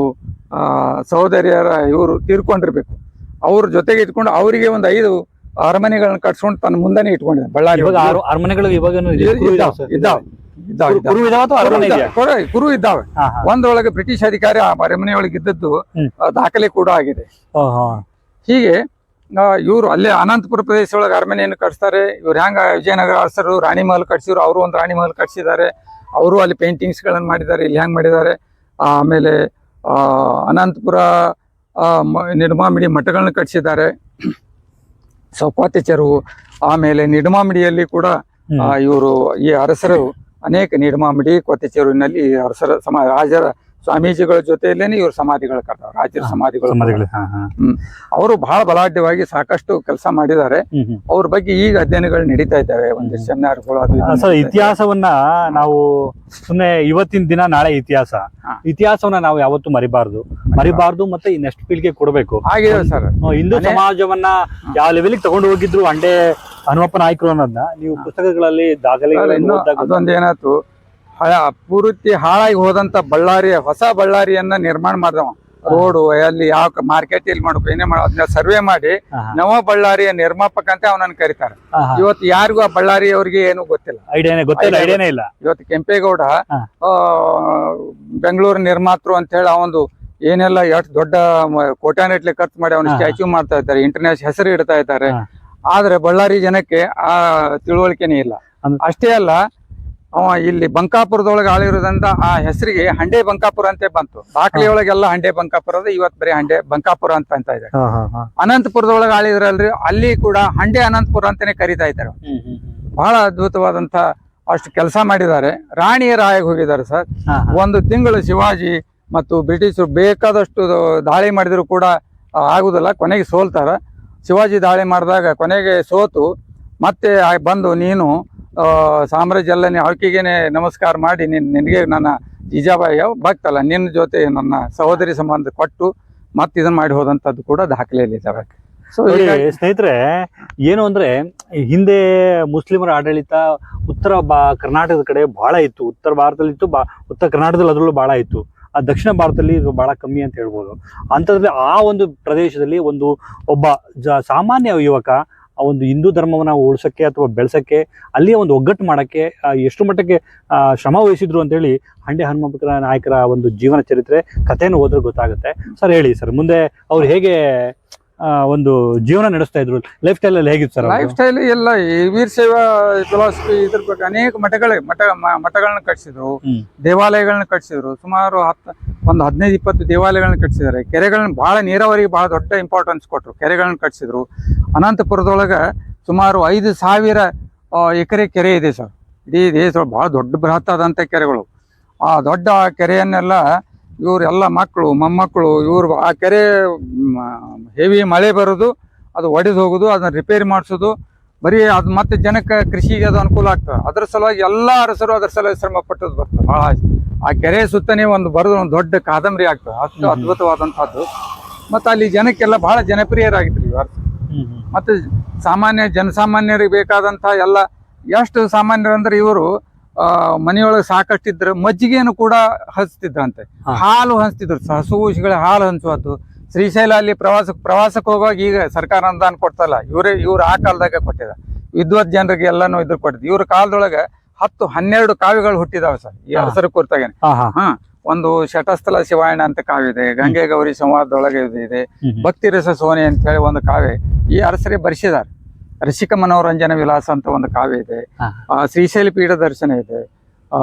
ಸಹೋದರಿಯರ ಇವರು ತೀರ್ಕೊಂಡಿರ್ಬೇಕು. ಅವ್ರ ಜೊತೆಗೆ ಇಟ್ಕೊಂಡು ಅವರಿಗೆ ಒಂದು ಐದು ಅರಮನೆಗಳನ್ನ ಕಟ್ಸ್ಕೊಂಡು ತನ್ನ ಮುಂದೆನೆ ಇಟ್ಕೊಂಡಿದೆ ಬಳ್ಳಾರಿ ಅರಮನೆಗಳು ಇವಾಗ ಕುರು ಇದ್ದಾವೆ. ಒಂದೊಳಗೆ ಬ್ರಿಟಿಷ್ ಅಧಿಕಾರಿ ಆ ಅರಮನೆ ಒಳಗೆ ಇದ್ದದ್ದು ಆ, ದಾಖಲೆ ಕೂಡ ಆಗಿದೆ. ಹೀಗೆ ಇವರು ಅಲ್ಲೇ ಅನಂತಪುರ ಪ್ರದೇಶ ಒಳಗೆ ಅರಮನೆಯನ್ನು ಕಟ್ಸ್ತಾರೆ. ಇವ್ರು ಹೆಂಗ ವಿಜಯನಗರ ಅರಸರು ರಾಣಿ ಮಹಲ್ ಕಟ್ಸಿದ್ರು ಅವರು ಒಂದು ರಾಣಿ ಮಹಲ್ ಕಟ್ಸಿದ್ದಾರೆ. ಅವರು ಅಲ್ಲಿ ಪೇಂಟಿಂಗ್ಸ್ಗಳನ್ನು ಮಾಡಿದ್ದಾರೆ ಇಲ್ಲಿ ಹೆಂಗ್ ಮಾಡಿದ್ದಾರೆ. ಆಮೇಲೆ ಆ, ಅನಂತಪುರ ನಿಡಮಾಮಿಡಿ ಮಠಗಳನ್ನ ಕಟ್ಟಿಸಿದ್ದಾರೆ ಸೌಪಾತಿ ಚೆರುವು ಆಮೇಲೆ ನಿಡಮಾಮಿಡಿಯಲ್ಲಿ ಕೂಡ. ಇವರು ಈ ಅರಸರು ಅನೇಕ ನಿಡಮಾಮಿಡಿ ಕೊತ್ತೆಚೇರುವಿನಲ್ಲಿ ಅರಸರ ಸಮ ರಾಜರ ಸ್ವಾಮೀಜಿಗಳ ಜೊತೆಯಲ್ಲೇನೆ ಇವರು ಸಮಾಧಿಗಳು ಕಟ್ಟಾವ ರಾಜ್ಯ ಸಮಾಧಿಗಳು ಸಮಾಧಿಗಳು. ಅವರು ಬಹಳ ಬಲಾಢ್ಯವಾಗಿ ಸಾಕಷ್ಟು ಕೆಲಸ ಮಾಡಿದ್ದಾರೆ. ಅವ್ರ ಬಗ್ಗೆ ಈಗ ಅಧ್ಯಯನಗಳು ನಡೀತಾ ಇದ್ದಾವೆ. ಒಂದು ಸೆಮಿನಾರ್ಗಳು ಇತಿಹಾಸವನ್ನ ನಾವು ಸುಮ್ಮನೆ ಇವತ್ತಿನ ದಿನ ನಾಳೆ ಇತಿಹಾಸ. ಇತಿಹಾಸವನ್ನ ನಾವು ಯಾವತ್ತೂ ಮರಿಬಾರ್ದು. ಮರಿಬಾರ್ದು. ಮತ್ತೆ ಈ ನೆಕ್ಸ್ಟ್ ಪೀಳಿಗೆ ಕೊಡಬೇಕು. ಆಗಿದೆ ಸರ್. ಹಿಂದೂ ಸಮಾಜವನ್ನ ಯಾವ ಲೆವೆಲ್ಗೆ ತಗೊಂಡು ಹೋಗಿದ್ರು ಅಂಡೇ ಹನುಮಪ್ಪ ನಾಯಕರು ಅನ್ನೋದನ್ನ ನೀವು ಪುಸ್ತಕಗಳಲ್ಲಿ ದಾಖಲೆ ಇನ್ನು ಪೂರ್ತಿ ಹಾಳಾಗಿ ಹೋದಂತ ಬಳ್ಳಾರಿ ಹೊಸ ಬಳ್ಳಾರಿಯನ್ನ ನಿರ್ಮಾಣ ಮಾಡಿದವ ರೋಡು ಅಲ್ಲಿ ಯಾವ ಮಾರ್ಕೆಟ್ ಇಲ್ಲಿ ಮಾಡ್ಬೇಕು ಏನೇ ಮಾಡ ಅದನ್ನ ಸರ್ವೆ ಮಾಡಿ. ನವ ಬಳ್ಳಾರಿಯ ನಿರ್ಮಾಪಕ ಅಂತ ಅವನನ್ನ ಕರೀತಾರೆ. ಇವತ್ತು ಯಾರಿಗೂ ಆ ಬಳ್ಳಾರಿ ಅವ್ರಿಗೆ ಏನು ಗೊತ್ತಿಲ್ಲ ಐಡಿಯಾನೇ ಗೊತ್ತಿಲ್ಲ ಐಡಿಯಾ ಐಡಿಯಾನೇ ಇಲ್ಲ ಇವತ್ತು ಕೆಂಪೇಗೌಡ ಆ, ಬೆಂಗಳೂರು ನಿರ್ಮಾತೃ ಅಂತ ಹೇಳಿ ಅವನು ಏನೆಲ್ಲ ಎಷ್ಟು ದೊಡ್ಡ ಕೋಟ್ಯಾನೆಟ್ಲೆ ಖರ್ಚು ಮಾಡಿ ಅವನ. ಸ್ಟ್ಯಾಚ್ಯೂ ಮಾಡ್ತಾ ಇದ್ದಾರೆ ಇಂಟರ್ನ್ಯಾಷನಲ್ ಹೆಸರು ಇಡ್ತಾ ಇದ್ದಾರೆ. ಆದ್ರೆ ಬಳ್ಳಾರಿ ಜನಕ್ಕೆ ಆ ತಿಳುವಳಿಕೆನೇ ಇಲ್ಲ ಅಷ್ಟೇ ಅಲ್ಲ ಅವ ಇಲ್ಲಿ ಬಂಕಾಪುರದೊಳಗೆ ಆಳಿರೋದ್ರಿಂದ ಆ ಹೆಸರಿಗೆ ಹಂಡೆ ಬಂಕಾಪುರ ಅಂತ ಬಂತು ದಾಖಲೆಯೊಳಗೆಲ್ಲ ಹಂಡೆ ಬಂಕಾಪುರ ಅದ ಇವತ್ ಬರೀ ಹಂಡೆ ಬಂಕಾಪುರ ಅಂತ ಅಂತ ಇದೆ ಹಾ, ಹಾ, ಹಾ. ಅನಂತಪುರದೊಳಗೆ ಆಳಿದ್ರಲ್ರಿ ಅಲ್ಲಿ ಕೂಡ ಹಂಡೆ ಅನಂತಪುರ ಅಂತಾನೆ ಕರಿತಾ ಇದ್ದಾರೆ. ಬಹಳ ಅದ್ಭುತವಾದಂತ ಅಷ್ಟು ಕೆಲಸ ಮಾಡಿದ್ದಾರೆ ರಾಣಿಯರಾಗಿ ಹೋಗಿದ್ದಾರೆ ಸರ್. ಒಂದು ತಿಂಗಳು ಶಿವಾಜಿ ಮತ್ತು ಬ್ರಿಟಿಷರು ಬೇಕಾದಷ್ಟು ದಾಳಿ ಮಾಡಿದ್ರು ಕೂಡ ಆಗುದಿಲ್ಲ ಕೊನೆಗೆ ಸೋಲ್ತಾರ ಶಿವಾಜಿ ದಾಳಿ ಮಾಡಿದಾಗ ಕೊನೆಗೆ ಸೋತು ಮತ್ತೆ ಬಂದು ನೀನು ಸಾಮ್ರಾಜ್ಯ ಎಲ್ಲ ಆಳ್ಕೆಗೇನೆ ನಮಸ್ಕಾರ ಮಾಡಿ ನಿನ್ ನಿನಗೆ ನನ್ನ ಜಿಜಾಬಾಯ ಭಕ್ತಲ್ಲ ನಿನ್ನ ಜೊತೆ ನನ್ನ ಸಹೋದರಿ ಸಂಬಂಧ ಕೊಟ್ಟು ಮತ್ತೆ ಇದನ್ನ ಮಾಡಿ ಹೋದಂಥದ್ದು ಕೂಡ ದಾಖಲೆಯಲ್ಲಿ ಇದ್ದಾವೆ ಸೊ ಸ್ನೇಹಿತರೆ ಏನು ಅಂದ್ರೆ ಹಿಂದೆ ಮುಸ್ಲಿಮರ ಆಡಳಿತ ಉತ್ತರ ಬಾ ಕರ್ನಾಟಕದ ಕಡೆ ಬಹಳ ಇತ್ತು. ಉತ್ತರ ಭಾರತದಲ್ಲಿ ಇತ್ತು ಬಾ ಉತ್ತರ ಕರ್ನಾಟಕದಲ್ಲಿ ಅದರಲ್ಲೂ ಬಹಳ ಇತ್ತು. ಆ ದಕ್ಷಿಣ ಭಾರತದಲ್ಲಿ ಇದು ಬಹಳ ಕಮ್ಮಿ ಅಂತ ಹೇಳ್ಬೋದು. ಅಂಥದ್ರಲ್ಲಿ ಆ ಒಂದು ಪ್ರದೇಶದಲ್ಲಿ ಒಂದು ಒಬ್ಬ ಜ ಸಾಮಾನ್ಯ ಯುವಕ ಆ ಒಂದು ಹಿಂದೂ ಧರ್ಮವನ್ನ ಉಳಿಸೋಕ್ಕೆ ಅಥವಾ ಬೆಳೆಸೋಕ್ಕೆ, ಅಲ್ಲಿಯ ಒಂದು ಒಗ್ಗಟ್ಟು ಮಾಡೋಕ್ಕೆ ಎಷ್ಟು ಮಟ್ಟಕ್ಕೆ ಶ್ರಮ ವಹಿಸಿದ್ರು ಅಂತೇಳಿ ಹಂಡೆ ಹನುಮಪ್ಪರ ನಾಯಕರ ಒಂದು ಜೀವನ ಚರಿತ್ರೆ ಕಥೆಯನ್ನು ಓದ್ರೆ ಗೊತ್ತಾಗುತ್ತೆ. ಸರ್ ಹೇಳಿ ಸರ್, ಮುಂದೆ ಅವ್ರು ಹೇಗೆ ಒಂದು ಜೀವನ ನಡೆಸ್ತಾ ಇದ್ರು. ಲೈಫ್ ಸ್ಟೈಲ್ ಅಲ್ಲಿ ಹೇಗಿತ್ತು ಸರ್ ಲೈಫ್ ಸ್ಟೈಲ್ ಎಲ್ಲ ಈ ವೀರ್ ಸೇವಾ ಫಿಲಾಸಫಿ ಇದ್ರ ಬಗ್ಗೆ ಅನೇಕ ಮಠಗಳ ಮಠ ಮಠಗಳನ್ನ ಕಟ್ಸಿದ್ರು. ದೇವಾಲಯಗಳನ್ನ ಕಟ್ಸಿದ್ರು. ಸುಮಾರು ಹತ್ತು ಒಂದು ಹದಿನೈದು ಇಪ್ಪತ್ತು ದೇವಾಲಯಗಳನ್ನ ಕಟ್ಸಿದ್ದಾರೆ. ಕೆರೆಗಳನ್ನ ಬಹಳ ನೀರಾವರಿಗೆ ಬಹಳ ದೊಡ್ಡ ಇಂಪಾರ್ಟೆನ್ಸ್ ಕೊಟ್ಟರು ಕೆರೆಗಳನ್ನ ಕಟ್ಸಿದ್ರು. ಅನಂತಪುರದೊಳಗ ಸುಮಾರು ಐದು ಸಾವಿರ ಎಕರೆ ಕೆರೆ ಇದೆ ಸರ್. ಇಡೀ ದೇಶ ಬಹಳ ದೊಡ್ಡ ಬೃಹತ್ ಆದಂಥ ಕೆರೆಗಳು. ಆ ದೊಡ್ಡ ಕೆರೆಯನ್ನೆಲ್ಲ ಇವರೆಲ್ಲ ಮಕ್ಕಳು ಮೊಮ್ಮಕ್ಕಳು ಇವರು ಆ ಕೆರೆ ಹೆವಿ ಮಳೆ ಬರೋದು ಅದು ಒಡೆದು ಹೋಗೋದು ಅದನ್ನ ರಿಪೇರಿ ಮಾಡಿಸೋದು ಬರೀ ಅದು ಮತ್ತೆ ಜನಕ್ಕೆ ಕೃಷಿಗೆ ಅದು ಅನುಕೂಲ ಆಗ್ತದೆ. ಅದ್ರ ಸಲುವಾಗಿ ಎಲ್ಲ ಅರಸರು ಅದ್ರ ಸಲುವಾಗಿ ಶ್ರಮ ಪಟ್ಟದ್ದು ಬರ್ತದೆ. ಭಾಳ ಆ ಕೆರೆ ಸುತ್ತನೇ ಒಂದು ಬರೆದು ಒಂದು ದೊಡ್ಡ ಕಾದಂಬರಿ ಆಗ್ತದೆ. ಅಷ್ಟು. ಅದ್ಭುತವಾದಂಥದ್ದು. ಮತ್ತು ಅಲ್ಲಿ ಜನಕ್ಕೆಲ್ಲ ಬಹಳ ಜನಪ್ರಿಯರಾಗಿದ್ರು ಇವರು ಮತ್ತು ಸಾಮಾನ್ಯ ಜನಸಾಮಾನ್ಯರಿಗೆ ಬೇಕಾದಂಥ ಎಲ್ಲ ಎಷ್ಟು ಸಾಮಾನ್ಯರಂದ್ರೆ ಇವರು ಮನೆಯೊಳಗೆ ಸಾಕಷ್ಟಿದ್ರೆ ಮಜ್ಜಿಗೆಯನ್ನು ಕೂಡ ಹಂಚ್ತಿದ್ರಂತೆ. ಹಾಲು ಹಂಚ್ತಿದ್ರು. ಹಸುಗಳ ಹಾಲು ಹಂಚುವದ್ದು. ಶ್ರೀಶೈಲ ಅಲ್ಲಿ ಪ್ರವಾಸ ಪ್ರವಾಸಕ್ಕೆ ಹೋಗುವಾಗ ಈಗ ಸರ್ಕಾರ ಅನುದಾನ ಕೊಡ್ತಲ್ಲ ಇವರೇ ಇವ್ರು ಆ ಕಾಲದಾಗ ಕೊಟ್ಟಿದ. ವಿದ್ವತ್ ಜನರಿಗೆ ಎಲ್ಲಾನು ಇದ್ರ ಕೊಟ್ಟಿದ್ದು ಇವ್ರ ಕಾಲದೊಳಗೆ ಹತ್ತು ಹನ್ನೆರಡು ಕಾವ್ಯಗಳು ಹುಟ್ಟಿದಾವೆ ಸರ್ ಈ ಹೆಸರು ಅರಸರ ಕುರಿತಾಗೇನೆ. ಹಾ ಒಂದು ಶಟಸ್ಥಲ ಶಿವಾಯಣ ಅಂತ ಕಾವ್ಯ ಇದೆ ಗಂಗೆ ಗೌರಿ ಸಂವಾದದೊಳಗೆ ಇದು ಇದೆ ಭಕ್ತಿ ರಸ ಸೋನೆ ಅಂತ ಹೇಳಿ ಒಂದು ಕಾವ್ಯ ಈ ಅರಸರೇ ಬರೆಸಿದ್ದಾರೆ ರಸಿಕ ಮನೋರಂಜನ ವಿಲಾಸ ಅಂತ ಒಂದು ಕಾವ್ಯ ಇದೆ. ಶ್ರೀಶೈಲ ಪೀಠ ದರ್ಶನ ಇದೆ. ಆ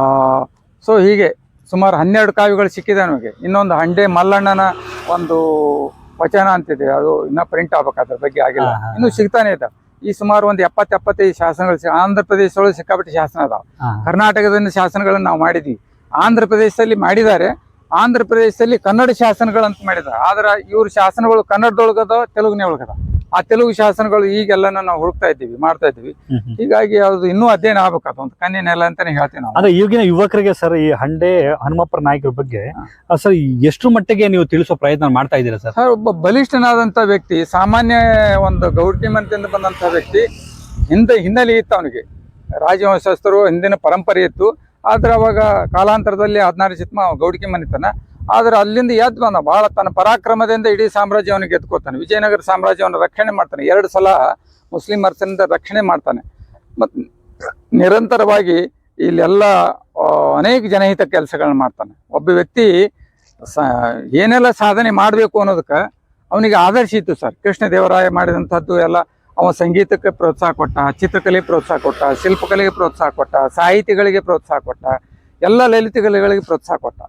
ಸೊ ಹೀಗೆ ಸುಮಾರು ಹನ್ನೆರಡು ಕಾವ್ಯಗಳು ಸಿಕ್ಕಿದೆ ನಮಗೆ. ಇನ್ನೊಂದು ಹಂಡೆ ಮಲ್ಲಣ್ಣನ ಒಂದು ವಚನ ಅಂತಿದೆ. ಅದು ಇನ್ನ ಪ್ರಿಂಟ್ ಆಗ್ಬೇಕು ಅದ್ರ ಬಗ್ಗೆ ಆಗಿಲ್ಲ. ಇನ್ನು ಸಿಗ್ತಾನೆ ಇದೆ. ಈ ಸುಮಾರು ಒಂದು ಎಪ್ಪತ್ತು ಎಪ್ಪತ್ತೈದು ಶಾಸನಗಳು ಆಂಧ್ರ ಪ್ರದೇಶದೊಳಗೆ ಸಿಕ್ಕಾಪಟ್ಟೆ ಶಾಸನ ಅದಾವ. ಕರ್ನಾಟಕದಿಂದ ಶಾಸನಗಳನ್ನು ನಾವು ಮಾಡಿದ್ವಿ. ಆಂಧ್ರ ಪ್ರದೇಶದಲ್ಲಿ ಮಾಡಿದ್ದಾರೆ. ಆಂಧ್ರ ಪ್ರದೇಶದಲ್ಲಿ ಕನ್ನಡ ಶಾಸನಗಳಂತ ಮಾಡಿದ್ದಾರೆ. ಆದ್ರೆ ಇವ್ರ ಶಾಸನಗಳು ಕನ್ನಡದೊಳಗದ ತೆಲುಗಿನ ಒಳಗದ ಆ ತೆಲುಗು ಶಾಸನಗಳು ಈಗೆಲ್ಲನ ನಾವು ಹುಡುಕ್ತಾ ಇದ್ದೀವಿ ಮಾಡ್ತಾ ಇದ್ದೀವಿ. ಹೀಗಾಗಿ ಅದು ಇನ್ನೂ ಅಧ್ಯಯನ ಆಗ್ಬೇಕು ಒಂದು ಕನ್ಯೆ ನೆಲ ಅಂತಾನೆ ಹೇಳ್ತೀನಿ ನಾವು. ಅಂದ್ರೆ ಈಗಿನ ಯುವಕರಿಗೆ ಸರ್ ಈ ಹಂಡೆ ಹನುಮಪ್ಪರ ನಾಯಕರ ಬಗ್ಗೆ ಸರ್ ಎಷ್ಟು ಮಟ್ಟಿಗೆ ನೀವು ತಿಳಿಸೋ ಪ್ರಯತ್ನ ಮಾಡ್ತಾ ಇದ್ದೀರಾ ಸರ್? ಸರ್ ಒಬ್ಬ ಬಲಿಷ್ಠನಾದಂತ ವ್ಯಕ್ತಿ ಸಾಮಾನ್ಯ ಒಂದು ಗೌಡ್ತಿ ಮನೆಯಿಂದ ಬಂದಂತಹ ವ್ಯಕ್ತಿ ಹಿಂದೆ ಹಿನ್ನೆಲೆ ಇತ್ತು ಅವನಿಗೆ. ರಾಜವಂಶಸ್ಥರು ಹಿಂದಿನ ಪರಂಪರೆ ಇತ್ತು. ಆದ್ರೆ ಅವಾಗ ಕಾಲಾಂತರದಲ್ಲಿ ಹದಿನಾರು ಚಿತ್ಮ ಗೌಡಿಕೆ ಮನಿತನ. ಆದ್ರೆ ಅಲ್ಲಿಂದ ಎದ್ದು ಬಂದ ಬಹಳ ತನ್ನ ಪರಾಕ್ರಮದಿಂದ ಇಡೀ ಸಾಮ್ರಾಜ್ಯವನ್ನು ಗೆದ್ಕೋತಾನೆ ವಿಜಯನಗರ ಸಾಮ್ರಾಜ್ಯವನ್ನು ರಕ್ಷಣೆ ಮಾಡ್ತಾನೆ. ಎರಡು ಸಲ ಮುಸ್ಲಿಂ ಅರ್ಸನಿಂದ ರಕ್ಷಣೆ ಮಾಡ್ತಾನೆ. ಮತ್ತು ನಿರಂತರವಾಗಿ ಇಲ್ಲೆಲ್ಲ ಅನೇಕ ಜನಹಿತ ಕೆಲಸಗಳನ್ನ ಮಾಡ್ತಾನೆ. ಒಬ್ಬ ವ್ಯಕ್ತಿ ಸ, ಏನೆಲ್ಲ ಸಾಧನೆ ಮಾಡಬೇಕು ಅನ್ನೋದಕ್ಕೆ ಅವನಿಗೆ ಆದರ್ಶ ಇತ್ತು ಸರ್. ಕೃಷ್ಣ ದೇವರಾಯ ಮಾಡಿದಂಥದ್ದು ಎಲ್ಲ ಅವ ಸಂಗೀತಕ್ಕೆ ಪ್ರೋತ್ಸಾಹ ಕೊಟ್ಟ, ಚಿತ್ರಕಲೆಗೆ ಪ್ರೋತ್ಸಾಹ ಕೊಟ್ಟ, ಶಿಲ್ಪಕಲೆಗೆ ಪ್ರೋತ್ಸಾಹ ಕೊಟ್ಟ, ಸಾಹಿತಿಗಳಿಗೆ ಪ್ರೋತ್ಸಾಹ ಕೊಟ್ಟ, ಎಲ್ಲ ಲಲಿತ ಕಲೆಗಳಿಗೆ ಪ್ರೋತ್ಸಾಹ ಕೊಟ್ಟ.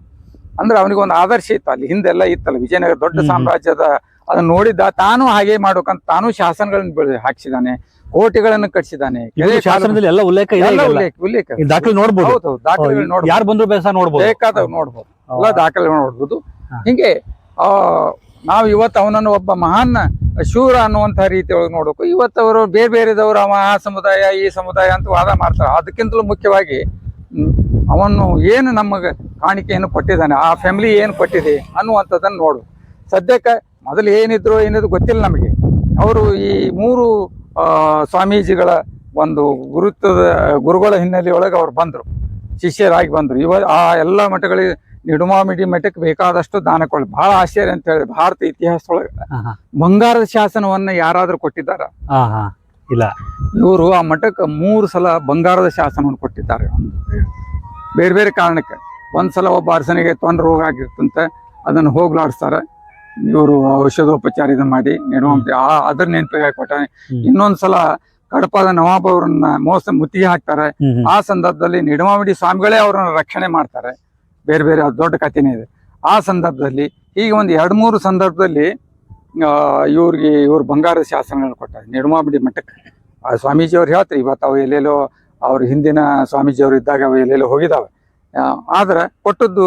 ಅಂದ್ರೆ ಅವನಿಗೆ ಒಂದು ಆದರ್ಶ ಇತ್ತು. ಅಲ್ಲಿ ಹಿಂದೆಲ್ಲ ಇತ್ತಲ್ಲ ವಿಜಯನಗರ ದೊಡ್ಡ ಸಾಮ್ರಾಜ್ಯದ ಅದನ್ನ ನೋಡಿದ್ದ ತಾನು ಹಾಗೆ ಮಾಡ್ಬೇಕಂತ ತಾನು ಶಾಸನಗಳನ್ನ ಬೆಳೆ ಹಾಕಿಸಿದಾನೆ ಕೋಟೆಗಳನ್ನು ಕಟ್ಟಿಸಿದಾನೆ ಶಾಸನದಲ್ಲಿ ಎಲ್ಲ ಉಲ್ಲೇಖ. ಉಲ್ಲೇಖ ದಾಖಲೆ ನೋಡ್ಬೋದು. ಯಾರು ಬಂದ್ರು ಬೇಸ ನೋಡ್ಬೋದು. ಬೇಕಾದವ್ ನೋಡ್ಬೋದು. ಎಲ್ಲ ದಾಖಲೆ ನೋಡ್ಬೋದು. ಹಿಂಗೆ ಆ ನಾವು ಇವತ್ತು ಅವನನ್ನು ಒಬ್ಬ ಮಹಾನ್ ಶೂರ ಅನ್ನುವಂತ ರೀತಿ ಒಳಗೆ ನೋಡ್ಬೇಕು. ಇವತ್ತವರು ಅವರು ಬೇರೆ ಬೇರೆದವರು ಅವ ಆ ಸಮುದಾಯ ಈ ಸಮುದಾಯ ಅಂತ ವಾದ ಮಾಡ್ತಾರೆ. ಅದಕ್ಕಿಂತಲೂ ಮುಖ್ಯವಾಗಿ ಅವನು ಏನು ನಮಗೆ ಕಾಣಿಕೆಯನ್ನು ಕೊಟ್ಟಿದ್ದಾನೆ ಆ ಫ್ಯಾಮಿಲಿ ಏನು ಕೊಟ್ಟಿದೆ ಅನ್ನುವಂಥದ್ದನ್ನು ನೋಡು. ಸದ್ಯಕ್ಕೆ ಮೊದಲು ಏನಿದ್ರು ಏನಿದ್ರು ಗೊತ್ತಿಲ್ಲ ನಮಗೆ. ಅವರು ಈ ಮೂರು ಸ್ವಾಮೀಜಿಗಳ ಒಂದು ಗುರುತ್ವದ ಗುರುಗಳ ಹಿನ್ನೆಲೆಯೊಳಗೆ ಅವ್ರು ಬಂದರು ಶಿಷ್ಯರಾಗಿ ಬಂದರು. ಇವ ಆ ಎಲ್ಲ ಮಠಗಳಿಗೆ ನಿಡುಮಾಮಿಡಿ ಮಠಕ್ಕೆ ಬೇಕಾದಷ್ಟು ದಾನ ಕೊಡ ಬಹಳ ಆಶ್ಚರ್ಯ ಅಂತ ಹೇಳಿ ಭಾರತ ಇತಿಹಾಸದೊಳಗೆ. ಬಂಗಾರದ ಶಾಸನವನ್ನ ಯಾರಾದರೂ ಕೊಟ್ಟಿದ್ದಾರ? ಇಲ್ಲ. ಇವರು ಆ ಮಠಕ್ಕೆ ಮೂರು ಸಲ ಬಂಗಾರದ ಶಾಸನವನ್ನು ಕೊಟ್ಟಿದ್ದಾರೆ. ಒಂದು ಬೇರೆ ಬೇರೆ ಕಾರಣಕ್ಕೆ. ಒಂದ್ಸಲ ಒಬ್ಬ ಅರಸನಿಗೆ ತೊಂದರೆ ರೋಗ ಆಗಿರ್ತಂತೆ ಅದನ್ನು ಹೋಗ್ಲಾಡಿಸ್ತಾರೆ. ಇವರು ಔಷಧೋಪಚಾರ ಇದನ್ನ ಮಾಡಿ ನೆಡುವಂತೆ. ಆ ಅದ್ರ ನೆನಪಿಗೆ ಕೊಟ್ಟಾನೆ ಇನ್ನೊಂದು ಸಲ ಕಡಪದ ನವಾಬ್ ಅವರನ್ನ ಮೋಸ ಮುತ್ತಿಗೆ ಹಾಕ್ತಾರೆ. ಆ ಸಂದರ್ಭದಲ್ಲಿ ನಿಡಮಾಮಿಡಿ ಸ್ವಾಮಿಗಳೇ ಅವರನ್ನ ರಕ್ಷಣೆ ಮಾಡ್ತಾರೆ. ಬೇರೆ ಬೇರೆ ದೊಡ್ಡ ಕಥೆನೇ ಇದೆ. ಆ ಸಂದರ್ಭದಲ್ಲಿ ಈಗ ಒಂದು ಎರಡು ಮೂರು ಸಂದರ್ಭದಲ್ಲಿ ಇವ್ರಿಗೆ ಇವ್ರು ಬಂಗಾರದ ಶಾಸನಗಳನ್ನು ಕೊಟ್ಟಾರೆ ನಿಡಮಾಮಿಡಿ ಮಠಕ್ಕೆ ಆ ಸ್ವಾಮೀಜಿಯವ್ರು ಹೇಳ್ತಾರೆ ಇವತ್ತು ಅವು ಎಲ್ಲೆಲ್ಲೋ ಅವ್ರ ಹಿಂದಿನ ಸ್ವಾಮೀಜಿಯವರು ಇದ್ದಾಗ ಅವು ಎಲ್ಲೆಲ್ಲೋ ಹೋಗಿದ್ದಾವೆ ಆದರೆ ಕೊಟ್ಟದ್ದು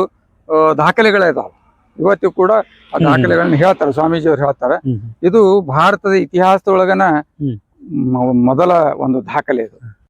ದಾಖಲೆಗಳೇ ಇದಾವೆ. ಇವತ್ತು ಕೂಡ ಆ. ದಾಖಲೆಗಳನ್ನ ಹೇಳ್ತಾರೆ ಸ್ವಾಮೀಜಿಯವ್ರು ಹೇಳ್ತಾರೆ. ಇದು ಭಾರತದ ಇತಿಹಾಸದೊಳಗನ ಮೊದಲ ಒಂದು ದಾಖಲೆ ಇದು.